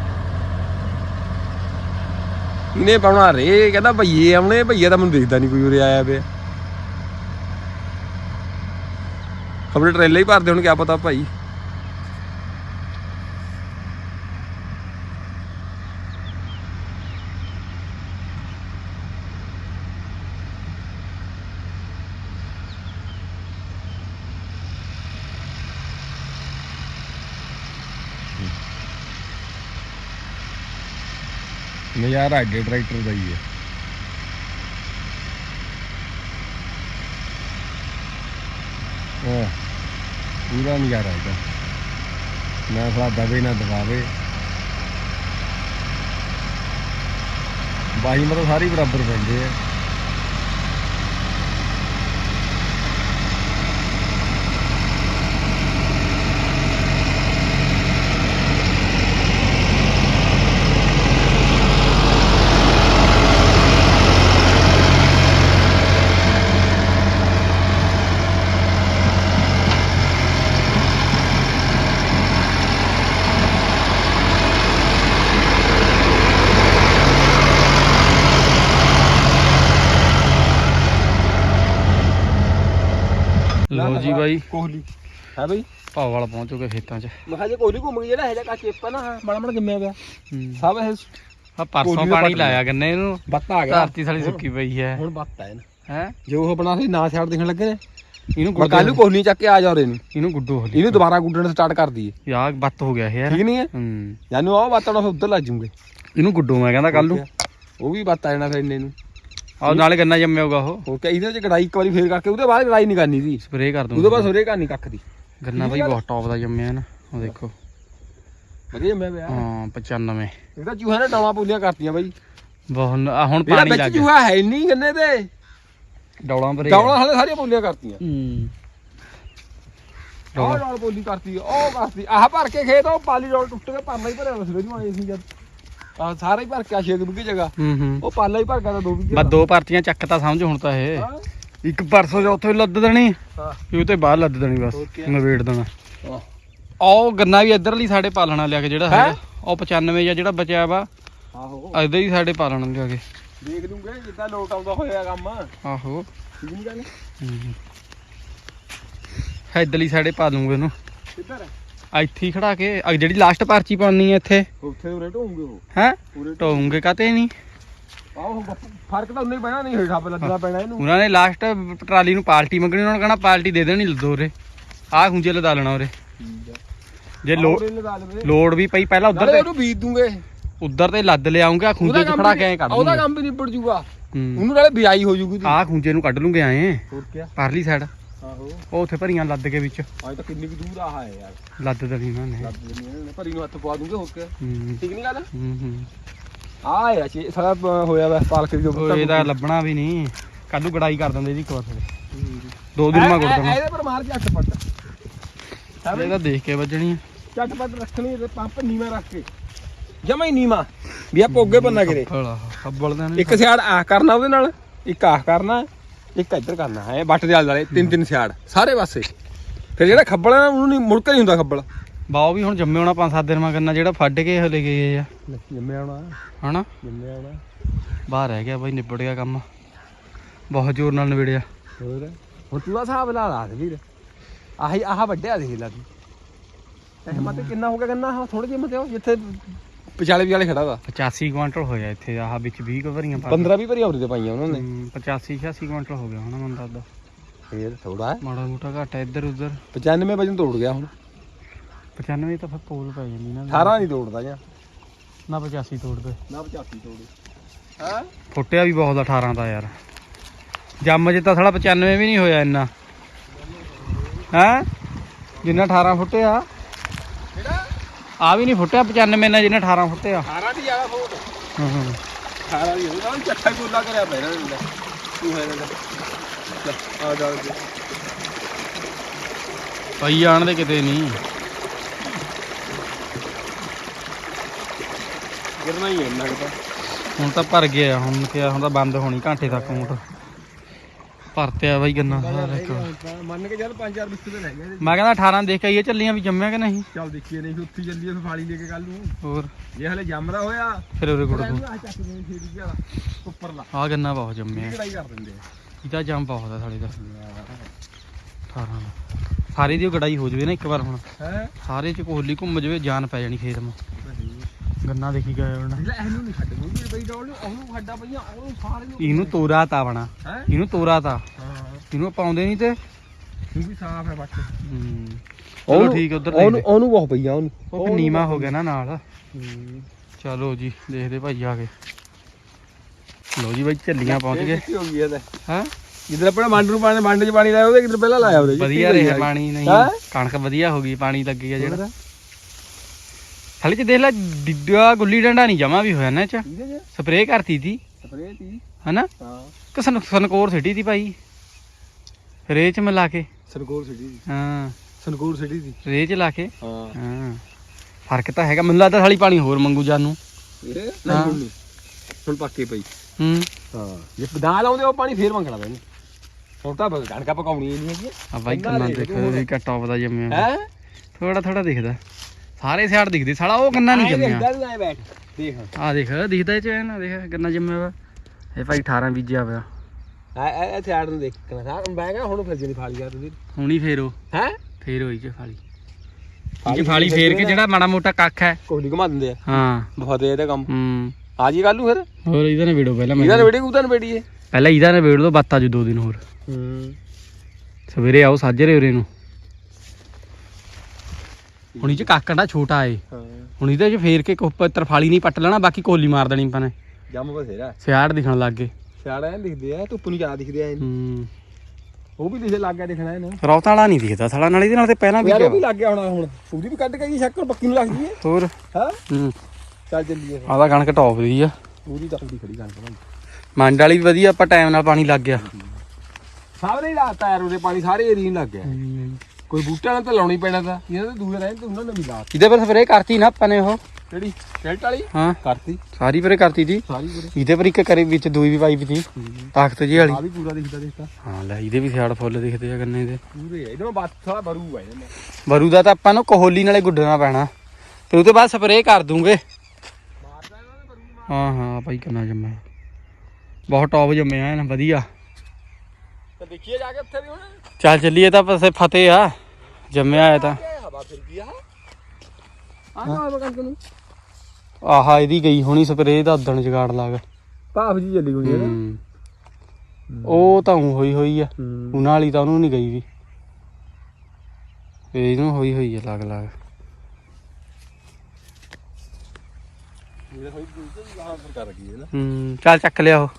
ਇਹਨੇ ਪਾਉਣਾ ਰੇ ਕਹਿੰਦਾ ਭਈਏ ਆਉਣੇ ਭਈਆ ਤਾਂ ਮੈਨੂੰ ਦੇਖਦਾ ਨਹੀਂ ਕੋਈ ਉਰੇ ਆਇਆ ਪਿਆ। ਖਬਰੇ ਟਰੇਲੇ ਹੀ ਭਰਦੇ ਹੁਣ ਕਿਆ ਪਤਾ ਭਾਈ। ਨਜ਼ਾਰਾ ਅੱਗੇ ਟਰੈਕਟਰ ਦਾ ਹੀ ਹੈ। ਹਾਂ, ਪੂਰਾ ਨਜ਼ਾਰਾ ਇਹਦਾ। ਨਾ ਫਲਾ ਦਵੇ ਨਾ ਦਬਾਵੇ। ਬਾਈ ਮਤਲਬ ਸਾਰੀ ਬਰਾਬਰ ਪੈਂਦੇ ਆ। ਲਓ ਜੀ ਬਾਈ। ਕੋਹਲੀ। ਹੈ ਬਈ? ਭਾਵ ਵਾਲਾ ਪਹੁੰਚ ਚੁੱਕੇ ਖੇਤਾਂ 'ਚ। ਮੈਂ ਕਿਹਾ ਜੇ ਕੋਹਲੀ ਘੁੰਮ ਗਈ ਜਿਹੜਾ ਹੈ ਜਾਂ ਚੇਪਾ ਨਾ ਮਾੜਾ ਮਾੜਾ ਜੰਮਿਆ ਪਿਆ। ਸਭ ਇਹ ਆ ਪਰਸੋਂ ਪਾਣੀ ਲਾਇਆ ਗੰਨੇ ਨੂੰ। ਬੱਤਾ ਆ ਗਿਆ। ਧਰਤੀ ਸਾਲੀ ਸੁੱਕੀ ਪਈ ਹੈ। ਹੁਣ ਬੱਤ ਹੈ ਨਾ ਹੈ? ਜੋ ਉਹ ਬਣਾ ਸੀ ਨਾ ਛੱਡ ਦਿਖਣ ਲੱਗੇ ਨੇ। ਇਹਨੂੰ ਮੈਂ ਕੱਲ ਨੂੰ ਕੋਹਲੀ ਚੱਕ ਕੇ ਆ ਜਾ ਰਹੇ ਨੂੰ। ਇਹਨੂੰ ਗੁੱਡੋ ਹੋ ਇਹਨੂੰ ਦੁਬਾਰਾ ਗੁੱਡਣ ਸਟਾਰਟ ਕਰ ਦਈਏ। ਯਾਰ ਬੱਤ ਹੋ ਗਿਆ ਯਾਰ। ਠੀਕ ਨਹੀਂ ਹੈ? ਹੂੰ। ਜਾਨੂੰ ਆਹ ਬਾਤਾਂ ਨਾਲ ਉੱਧਰ ਲੱਗ ਜੂਗੇ। ਇਹਨੂੰ ਗੁੱਡੋ ਮੈਂ ਕਹਿੰਦਾ ਕੱਲ ਨੂੰ। ਉਹ ਵੀ ਬੱਤ ਆ ਜਾਣਾ ਫਿਰ ਇੰਨੇ ਨੂੰ। ਆ ਨਾਲੇ ਗੰਨਾ ਜੰਮਿਆ ਹੋਗਾ ਉਹ। ਹੋਰ ਕਿ ਇਹਦੇ ਚ ਕਢਾਈ ਇੱਕ ਵਾਰੀ ਫੇਰ ਕਰਕੇ ਉਹਦੇ ਬਾਅਦ ਲੜਾਈ ਨਹੀਂ ਕਰਨੀ ਸੀ। ਸਪਰੇਅ ਕਰ ਉਹਦੇ ਦੂੰਗਾ ਬਾਅਦ ਸੋਰੇ ਕਰਨੀ ਕੱਖ ਦੀ। ਗੰਨਾ ਬਾਈ ਬਹੁਤ ਟੌਪ ਦਾ ਜੰਮਿਆ ਨਾ ਉਹ ਦੇਖੋ। ਵਧੀਆ ਜੰਮਿਆ ਪਿਆ। ਹਾਂ 95 ਇਹਦਾ ਚੂਹਾ ਨੇ ਡਾਵਾਂ ਪੂਲੀਆਂ ਕਰਤੀਆਂ ਬਾਈ। ਬਹੁਤ ਆ ਹੁਣ ਇਹਦਾ ਪਾਣੀ ਵਿੱਚ ਲੱਗ ਗਿਆ। ਚੂਹਾ ਹੈ ਨਹੀਂ ਗੰਨੇ ਤੇ। ਡੌਲਾਂ ਭਰੇ ਡੌਲਾਂ ਹਲੇ ਸਾਰੀਆਂ ਬੋਲੀਆਂ ਕਰਤੀਆਂ। ਹੂੰ। ਆਹ ਡੌਲ ਬੋਲੀ ਕਰਤੀ ਉਹ ਕਰਤੀ। ਆਹ ਭਰ ਕੇ ਖੇਤ ਉਹ ਪਾਲੀ ਡੌਲ ਟੁੱਟ ਕੇ ਪਰਲਾ ਹੀ ਭਰਿਆ ਵਸਲੇ ਨੂੰ ਆਏ ਸੀ ਜਦ ਆਹ ਸਾਰਾ ਹੀ ਭਰ ਕੇ ਆ ਛੇ ਕੁ ਬਿੱਗੇ ਜਗ੍ਹਾ। ਹੂੰ ਹੂੰ। ਉਹ ਪਾਲਾ ਹੀ ਭਰ ਗਿਆ ਤਾਂ ਦੋ ਬਿੱਗੇ ਬਸ ਦੋ ਪਰਚੀਆਂ ਚੱਕ ਤਾਂ ਸਮਝ ਹੁਣ ਤਾਂ ਇਹ। ਇੱਕ ਪਰਸੋਂ ਜਾਂ ਉੱਥੇ ਲੱਦ ਦੇਣੀ ਹਾਂ। ਇਹ ਉਤੇ ਬਾਹਰ ਲੱਦ ਦੇਣੀ ਬਸ ਆ? ਨਵੇੜ ਦੇਣਾ। ਹਾਂ। ਉਹ ਗੰਨਾ ਵੀ ਇੱਧਰਲੀ ਸਾਡੇ ਪਾਲਣਾ ਲਿਆ ਕੇ ਜਿਹੜਾ ਹੈਂ? ਉਹ 95 ਜਾਂ ਜਿਹੜਾ ਬਚਿਆ ਵਾ ਆਹੋ। ਇੱਧਰ ਹੀ ਸਾਡੇ ਪਾਲਣਾ ਲਿਆ ਕੇ। ਦੇਖ ਲੂੰਗੇ ਜਿੱਦਾਂ ਲੋਟ ਆਉਂਦਾ ਹੋਇਆ ਕੰਮ। ਆਹੋ। ਠੀਕ ਨਹੀਂ ਗੱਲ? ਇੱਧਰਲੀ ਸਾਡੇ ਪਾ ਦੂੰਗੇ ਇਹਨੂੰ ਕਿੱਧਰ? ਹੈ ਆ ਇੱਥੇ ਹੀ ਖੜਾ ਕੇ ਆ ਜਿਹੜੀ ਲਾਸਟ ਪਰਚੀ ਪਾਉਣੀ ਹੈ ਇੱਥੇ। ਉੱਥੇ ਉਰੇ ਢੋਂਗੇ ਉਹ। ਹੈ? ਪੂਰੇ ਢੋਉਂਗੇ ਕਾਤੇ ਨਹੀਂ? ਆਹੋ ਫ਼ਰਕ ਤਾਂ ਹੀ ਪੈਣਾ ਨਹੀਂ ਹੇਠਾਂ ਪੇ ਲੱਦਣਾ ਪੈਣਾ ਇਹਨੂੰ। ਉਹਨਾਂ ਨੇ ਲਾਸਟ ਟਰਾਲੀ ਨੂੰ ਪਾਰਟੀ ਮੰਗਣੀ ਉਹਨਾਂ ਨੇ ਕਹਣਾ ਪਾਰਟੀ ਦੇ ਦੇਣੀ ਲੱਦੋ ਉਰੇ। ਆਹ ਖੁੰਝੇ ਲਦਾ ਲੈਣਾ ਉਰੇ। ਆ। ਜੇ ਉਰੇ ਲੋੜ ਵੀ ਪਈ ਪਹਿਲਾਂ ਉਧਰ ਤੇ ਉਹਨੂੰ ਬੀਜ ਦੂੰਗੇ। ਉਧਰ ਤੇ ਲੱਦ ਲਿਆਉਂਗੇ ਆ ਖੁੰਝੇ ਚ ਖੜਾ ਕੇ ਐ ਕੱਢ ਉਹਦਾ ਕੰਮ ਵੀ ਨਿਬੜ ਜੂਗਾ। ਉਹਨੂੰ ਨਾਲੇ ਬਿਜਾਈ ਹੋ ਜੂਗੀ। ਆਹ ਖੁੰਝੇ ਨੂੰ ਕੱਢ ਲੂੰਗੇ ਆਏ ਹੋਰ ਕੀ ਪਰਲੀ ਸਾਈਡ ਆਹੋ। ਉਹ ਉੱਥੇ ਭਰੀਆਂ ਲੱਦ ਕੇ ਵਿੱਚ। ਅੱਜ ਤਾਂ ਕਿੰਨੀ ਕੁ ਦੂਰ ਆਹ ਹੈ ਯਾਰ। ਲੱਦ ਦੇਣੀ ਉਹਨਾਂ ਨੇ। ਲੱਦ ਨੇ। ਭਰੀ ਨੂੰ ਹੱਥ ਪਵਾ ਦੂੰਗੇ ਹੋਰ ਕੀ ਹੂੰ। ਠੀਕ ਨਹੀਂ ਗੱਲ? ਹੂੰ ਹੂੰ। ਆ ਆ ਛੇ ਸਾਰਾ ਹੋਇਆ ਵਾ ਪਾਲਕ ਦੀ ਉਹ ਇਹਦਾ ਲੱਭਣਾ ਵੀ ਨਹੀਂ ਕੱਲੂ ਗੜਾਈ ਕਰ ਦਿੰਦੇ ਜੀ ਇੱਕ ਵਾਰ ਫਿਰ। ਦੋ ਦਿਨ ਮੈਂ ਗੁੜ ਦੇਣਾ। ਇਹਦੇ ਪਰ ਮਾਰ ਝੱਟ ਪੱਟ। ਇਹਦਾ ਦੇਖ ਕੇ ਵੱਜਣੀ ਆ। ਝੱਟ ਪੱਟ ਰੱਖਣੀ ਤੇ ਪੰਪ ਨੀਵਾ ਰੱਖ ਕੇ। ਜਮਾ ਹੀ ਨੀਵਾ। ਵੀ ਆ ਪੋਗੇ ਬੰਨਾ ਕਰੇ ਭਲਾ ਹੱਬਲ ਦਾ ਇੱਕ ਸਿਆੜ ਆਹ ਕਰਨਾ ਉਹਦੇ ਨਾਲ ਇੱਕ ਆਹ ਕਰਨਾ। ਇੱਕ ਇੱਧਰ ਕਰਨਾ ਹੈ ਬੱਟ ਦੇ ਆਲੇ ਦੁਆਲੇ ਤਿੰਨ ਤਿੰਨ ਸਿਆੜ ਸਾਰੇ ਪਾਸੇ। ਫਿਰ ਜਿਹੜਾ ਖੱਬਲ ਆ ਉਹਨੂੰ ਨਹੀਂ ਮੁੜਕ ਨਹੀਂ ਹੁੰਦਾ ਖੱਬਲ। ਬਾਓ ਵੀ ਹੁਣ ਜੰਮੇ ਹੋਣਾ ਪੰਜ ਸੱਤ ਦਿਨ ਮੈਂ ਕਰਨਾ ਜਿਹੜਾ ਫੱਡ ਕੇ ਹਲੇ ਗਏ ਆ। ਜੰਮਿਆ ਆਉਣਾ ਹਨਾ? ਜੰਮਿਆ ਆਉਣਾ ਬਾਹਰ ਰਹਿ ਗਿਆ ਬਾਈ ਨਿਬੜ ਗਿਆ ਕੰਮ। ਬਹੁਤ ਜ਼ੋਰ ਨਾਲ ਨਿਬੜਿਆ। ਹੋਰ? ਹੁਣ ਤੂੰ ਹਿਸਾਬ ਲਾ ਲਾ ਵੀਰ। ਆਹੀ ਆਹ ਵੱਡਿਆ ਦੇਖ ਲੈ ਤੂੰ। ਇਹ ਮਤੇ ਕਿੰਨਾ ਹੋ ਗਿਆ ਗੰਨਾ ਥੋੜੇ ਜਿਹੇ ਮਤੇ ਜਿੱਥੇ ਵਿਚਾਲੇ ਵਿਚਾਲੇ ਖੜਾ ਵਾ। 85 ਕੁਆਂਟਲ ਹੋਇਆ ਇੱਥੇ ਆਹ ਵਿੱਚ 20 ਕੁ ਭਰੀਆਂ ਪਾ 15 ਵੀ ਭਰੀ ਤੇ ਪਾਈਆਂ ਉਹਨਾਂ ਨੇ। ਹੂੰ, 85 86 ਕੁਆਂਟਲ ਹੋ ਗਿਆ ਹੋਣਾ ਮੈਨੂੰ ਲੱਗਦਾ ਫੇਰ ਥੋੜਾ ਹੈ ਮਾੜਾ ਮੋਟਾ ਘੱਟ ਹੈ ਇੱਧਰ ਉੱਧਰ। 95 ਵਜਨ ਤੋੜ ਗਿਆ ਹੁਣ। 95 ਤਾਂ ਫਿਰ ਪੋਲ ਪੈ ਜਾਂਦੀ ਨਾ। 18 ਨਹੀਂ ਤੋੜਦਾ ਜਾਂ। ਨਾ 85 ਤੋੜਦੇ। ਨਾ 85 ਤੋੜੇ। ਹਾਂ? ਫੁੱਟਿਆ ਵੀ ਬਹੁਤ ਆ 18 ਦਾ ਯਾਰ। ਜੰਮ ਜੇ ਤਾਂ ਸਾਲਾ 95 ਵੀ ਨਹੀਂ ਹੋਇਆ ਇੰਨਾ। ਹੈ? ਜਿੰਨਾ 18 ਫੁੱਟਿਆ। ਕਿਹੜਾ? ਆ ਵੀ ਨਹੀਂ ਫੁੱਟਿਆ 95 ਨਾਲ ਜਿੰਨਾ 18 ਫੁੱਟਿਆ 18 ਦੀ ਜ਼ਿਆਦਾ ਫੋਟ। ਹਾਂ ਹਾਂ। 18 ਦੀ ਹੋਣਾ ਚੱਠਾ ਬੋਲਾ ਕਰਿਆ ਪਿਆ ਇਹਨਾਂ ਨੇ ਤੂੰ ਹੈ ਲੈ। ਆ ਜਾ ਪਈ ਜਾਣ ਦੇ ਕਿਤੇ ਨਹੀਂ। ਗਿਰਨਾ ਹੀ ਹੈ ਤਾਂ। ਹੁਣ ਤਾਂ ਭਰ ਗਿਆ ਹੁਣ ਕਿਹਾ ਹੁਣ ਤਾਂ ਬੰਦ ਹੋਣੀ ਘੰਟੇ ਤੱਕ ਮੋਟਰ ਭਰਤਿਆ ਬਾਈ ਗੰਨਾ ਸਾਰਾ ਇੱਕ। ਵਾਰ। ਮੰਨ ਕੇ ਚੱਲ 5-4 ਬਿਸਕੁਟ ਰਹਿ ਗਏ ਮੈਂ ਕਹਿੰਦਾ 18 ਦੇਖ ਕੇ ਆਈਏ ਚੱਲੀਆਂ ਵੀ ਜੰਮਿਆ ਕਿ ਨਹੀਂ? ਚੱਲ ਦੇਖੀਏ ਨਹੀਂ ਫਿਰ ਉੱਥੇ ਚੱਲੀਏ ਫਿਰ ਫਾਲੀ ਲੈ ਕੇ ਕੱਲ ਨੂੰ। ਹੋਰ? ਜੇ ਹਲੇ ਜੰਮਦਾ ਹੋਇਆ ਫਿਰ ਉਰੇ ਗੁੜ ਆ ਚੱਕ ਦੇ ਛੇੜੀ ਵਾਲਾ ਉੱਪਰਲਾ। ਆ ਗੰਨਾ ਬਹੁਤ ਜੰਮਿਆ। ਕਢਾਈ ਕਰ ਦਿੰਦੇ ਇਹਦਾ ਜੰਮ ਬਹੁਤ ਆ ਸਾਲੇ ਦਾ। 18 ਦਾ ਸਾਰੇ ਦੀ ਉਹ ਗੜਾਈ ਹੋ ਜਵੇ ਨਾ ਇੱਕ ਵਾਰ ਹੁਣ। ਹੈ? ਸਾਰੇ ਚ ਕੋਹਲੀ ਘੁੰਮ ਜਵੇ ਜਾਨ ਪੈ ਜਾਣੀ ਖੇਤ ਮਾ। ਗੰਨਾ ਦੇਖੀ ਗਏ ਹੁਣ। ਲੈ ਇਹਨੂੰ ਨਹੀਂ ਛੱਡ ਦੂੰਗੀ ਬਈ ਡੋਲ ਨੂੰ ਉਹਨੂੰ ਖੱਡਾ ਪਈਆਂ ਉਹਨੂੰ ਸਾਰੇ ਨੂੰ ਇਹਨੂੰ ਤੋਰਾ ਤਾ ਬਣਾ। ਹੈ? ਇਹਨੂੰ ਤੋਰਾ ਤਾ। ਹਾਂ। ਇਹਨੂੰ ਪਾਉਂਦੇ ਨਹੀਂ ਤੇ। ਇਹ ਵੀ ਸਾਫ਼ ਹੈ ਹੂੰ। ਚਲੋ ਠੀਕ ਉਧਰ ਉਹਨੂੰ ਉਹਨੂੰ ਬਹੁਤ ਪਈਆਂ ਉਹਨੂੰ ਉਹ ਫਿਰ ਨੀਵਾ ਹੋ ਗਿਆ ਨਾ ਨਾਲ। ਚਲੋ ਜੀ ਦੇਖਦੇ ਭਾਈ ਆ ਕੇ। ਲੋ ਜੀ ਬਾਈ ਝੱਲੀਆਂ ਪਹੁੰਚ ਗਏ। ਕੀ ਹੋ ਗਈ ਇਹਦਾ ਹਾਂ? ਜਿੱਧਰ ਆਪਣਾ ਮੰਡ ਨੂੰ ਪਾਣੀ ਮੰਡ 'ਚ ਪਾਣੀ ਲਾਇਆ ਉਹਦੇ ਕਿੱਧਰ ਪਹਿਲਾਂ ਲਾਇਆ ਉਹਦੇ? ਵਧੀਆ ਰਿਹਾ ਪਾਣੀ ਨਹੀਂ। ਹੈਂ? ਕਣਕ ਵਧੀਆ ਹੋ ਗਈ ਪਾਣੀ ਲੱਗ ਗਿਆ ਜਿਹੜਾ। ਹਲੇ ਚ ਦੇਖ ਲੈ ਡਿੱਡਾ ਗੁੱਲੀ ਡੰਡਾ ਨਹੀਂ ਜਮਾ ਵੀ ਹੋਇਆ ਨਾ ਇਹ ਚ। ਠੀਕ ਹੈ ਜੀ। ਸਪਰੇਅ ਕਰਤੀ ਤੀ। ਸਪਰੇਅ ਤੀ। ਹਨਾ? ਹਾਂ। ਕਿ ਸਨ ਸਨਕੋਰ ਸਿੱਟੀ ਤੀ ਭਾਈ। ਰੇ ਚ ਮਿਲਾ ਕੇ। ਸਨਕੋਰ ਸਿਟੀ ਦੀ ਹਾਂ। ਸਨਕੋਰ ਸਿਟੀ ਦੀ ਰੇ ਚ ਲਾ ਕੇ। ਹਾਂ। ਹਾਂ। ਫ਼ਰਕ ਤਾਂ ਹੈਗਾ। ਮੈਨੂੰ ਲੱਗਦਾ ਸਾਲੀ ਪਾਣੀ ਹੋਰ ਮੰਗੂ ਜਾਨੂੰ ਇਹ ਹਾਂ। ਹੁਣ ਹੁਣ ਪੱਕੇ ਪਈ ਹੂੰ। ਹਾਂ। ਜੇ ਆਉਂਦੇ ਉਹ ਪਾਣੀ ਫੇਰ ਮੰਗਣਾ ਪੈਣਾ ਹੁਣ ਤਾਂ ਕਣਕਾਂ ਪਕਾਉਣੀ ਨਹੀਂ ਹੈਗੀ ਆ ਬਾਈ ਕੰਨਾਂ ਦੇਖ ਵੀ ਕੱਟ ਆਫ ਦਾ ਜੰਮਿਆ। ਹੈ? ਥੋੜਾ ਥੋੜਾ ਦਿਖਦਾ। ਸਾਰੇ ਸਿਆੜ ਦਿਖਦੇ ਸਾਲਾ ਉਹ ਕੰਨਾ ਨਹੀਂ ਜੰਮਿਆ। ਲੈ ਬੈਠ ਦੇਖ। ਆ ਦੇਖ ਦਿਖਦਾ ਇਹ ਚ ਨਾ ਦੇਖ ਕਿੰਨਾ ਜੰਮਿਆ ਵਾ। ਇਹ ਭਾਈ 18 ਬੀਜਿਆ ਪਿਆ ਆ ਇਹ ਥਿਆੜ ਨੂੰ ਦੇਖ ਕਣਾ ਸਾਰ ਮੈਂ ਕਹਿੰਦਾ ਹੁਣ ਫਿਰ ਜਣੀ ਫਾਲੀ ਜਾ ਤੁਸੀਂ ਹੁਣੀ ਫੇਰੋ। ਹੈ? ਫੇਰ ਹੋਈ ਚ ਫਾਲੀ। ਫਾਲੀ ਫੇਰ ਕੇ ਜਿਹੜਾ ਮਾੜਾ ਮੋਟਾ ਕੱਖ ਹੈ। ਕੋਹਲੀ ਘੁਮਾ ਦਿੰਦੇ ਆ। ਹਾਂ। ਬਹੁਤ ਇਹਦਾ ਕੰਮ। ਹੂੰ। ਆ ਜੀ ਕੱਲ ਨੂੰ ਫਿਰ? ਹੋਰ ਇਹਦਾ ਨੇ ਵੀਡੀਓ ਪਹਿਲਾਂ ਇਹਦਾ ਮੈਂ ਨਵੇੜੀ ਕੂਤਾ ਨਵੇੜੀਏ। ਪਹਿਲਾਂ ਇਹਦਾ ਨੇ ਵੀਡੀਓ ਤੋਂ ਬਾਤਾਂ ਜੂ ਦੋ ਦਿਨ ਹੋਰ। ਹੂੰ। ਸਵੇਰੇ ਆਓ ਸਾਜਰੇ ਉਰੇ ਨੂੰ। ਹੁਣ ਇਹ ਚ ਕਾਕੰਡਾ ਛੋਟਾ ਏ। ਹਾਂ। ਹੁਣ ਇਹਦੇ ਚ ਫੇਰ ਕੇ ਕੋਪ ਤਰਫਾਲੀ ਨਹੀਂ ਪੱਟ ਲੈਣਾ ਬਾਕੀ ਕੋਲੀ ਮਾਰ ਦੇਣੀ ਆਪਾਂ ਨੇ। ਜੰਮ ਬਸੇਰਾ ਸਿਆੜ ਦਿਖਣ ਲੱਗ ਗਏ। ਸਿਆੜਾ ਐਂ ਦਿਖਦੇ ਆ ਧੁੱਪ ਨੂੰ ਜ਼ਿਆਦਾ ਦਿਖਦੇ ਆ। ਹੂੰ। ਉਹ ਵੀ ਦਿਖੇ ਲੱਗ ਗਿਆ ਦਿਖਣਾ ਇਹਨੂੰ। ਰੌਤਾ ਵਾਲਾ ਨਹੀਂ ਦਿਖਦਾ ਸਾਲਾ ਨਾਲ ਇਹਦੇ ਨਾਲ ਤੇ ਪਹਿਲਾਂ ਵੀ ਯਾਰ ਉਹ ਵੀ ਲੱਗ ਗਿਆ ਹੋਣਾ ਹੁਣ। ਉਹਦੀ ਵੀ ਕੱਢ ਕੇ ਕੀ ਸ਼ੱਕ ਪੱਕੀ ਨੂੰ ਲੱਗਦੀ ਹੈ ਹੋਰ? ਹਾਂ। ਹੂੰ। ਚੱਲ ਚੱਲੀਏ ਫਿਰ। ਆਦਾ ਕਣਕ ਟੌਪ ਦੀ ਆ। ਉਹਦੀ ਤਾਂ ਉਹਦੀ ਖੜੀ ਗੱਲ ਭਾਈ ਮੰਡ ਵਾਲੀ ਵੀ ਵਧੀਆ ਆਪਾਂ ਟਾਈਮ ਨਾਲ ਪਾਣੀ ਲੱਗ ਗਿਆ। ਸਭ ਨੇ ਲਾਤਾ ਯਾਰ ਉਹਦੇ ਪਾਣੀ ਸਾਰੇ ਏਰੀਏ ਨੂੰ ਲੱਗ ਗਿਆ। ਕੋਈ ਬੂਟਾ ਨਾਲ ਤਾਂ ਲਾਉਣੀ ਪੈਣਾ ਤਾਂ। ਇਹਨਾਂ ਦੇ ਦੂਏ ਰਹਿਣ ਤੇ ਉਹਨਾਂ ਨੇ ਵੀ ਲਾ ਇਹਦੇ ਪਰ ਸਪਰੇ ਕਰਤੀ ਨਾ ਆਪਾਂ ਨੇ ਉਹ। ਕਿਹੜੀ? ਸ਼ੈਲਟ ਵਾਲੀ? ਹਾਂ। ਕਰਤੀ। ਸਾਰੀ ਪਰੇ ਕਰਤੀ ਸੀ ਸਾਰੀ ਪੂਰੇ। ਇਹਦੇ ਪਰ ਇੱਕ ਕਰੀ ਵਿੱਚ ਦੂਈ ਵੀ ਪਾਈ ਵੀ ਸੀ ਤਾਕਤ ਜੀ ਵਾਲੀ। ਆ ਵੀ ਪੂਰਾ ਦਿਖਦਾ ਦਿਖਦਾ। ਹਾਂ ਲੈ ਇਹਦੇ ਵੀ ਸਿਆੜ ਫੁੱਲ ਦਿਖਦੇ ਆ ਗੰਨੇ ਦੇ। ਪੂਰੇ ਆ। ਇਹਦੇ ਵਿੱਚ ਬਾਤ ਸਾਲਾ ਬਰੂ ਆ ਇਹਦੇ ਨਾਲ। ਬਰੂ ਦਾ ਤਾਂ ਆਪਾਂ ਨੂੰ ਕੋਹੋਲੀ ਨਾਲੇ ਗੁੱਡਣਾ ਪੈਣਾ। ਫਿਰ ਉਹਦੇ ਬਾਅਦ ਸਪਰੇ ਕਰ ਦੂੰਗੇ। ਹਾਂ ਹਾਂ ਭਾਈ ਕਿੰਨਾ ਜੰਮਿਆ। ਬਹੁਤ ਟੌਪ ਜੰਮਿਆ ਐਨ ਵਧੀਆ। ਤੇ ਦੇਖੀਏ ਜਾ ਕੇ ਉੱਥੇ ਵੀ ਹੁਣ। ਚੱਲ ਚੱਲੀਏ ਤਾਂ ਪਾਸੇ ਫਤਿਹ ਆ। ਜੰਮਿਆ ਹੈ ਤਾਂ। ਇਹ ਹਵਾ ਫਿਰ ਗਈ ਆ। ਆ ਨਾ ਹਵਾ ਕੰਕ ਨੂੰ? ਆਹਾ ਇਹਦੀ ਗਈ ਹੋਣੀ ਸਪਰੇ ਦਾ ਉਦਣ ਜਗਾੜ ਲਾਗ ਭਾਫ ਜੀ ਚੱਲੀ ਹੋਈ ਹੈ। ਉਹ ਤਾਂ ਊਂ ਹੋਈ ਹੋਈ ਆ। ਉਹਨਾਂ ਵਾਲੀ ਤਾਂ ਉਹਨੂੰ ਨਹੀਂ ਗਈ ਵੀ। ਇਹਨੂੰ ਹੋਈ ਹੋਈ ਆ ਲੱਗ ਲੱਗ। ਇਹ ਹੋਈ ਦੂਜੀ ਆਹ ਫਿਰ ਕਰ ਗਈ ਹੈ ਨਾ। ਹੂੰ ਚੱਲ ਚੱਕ ਲਿਆ ਉਹ।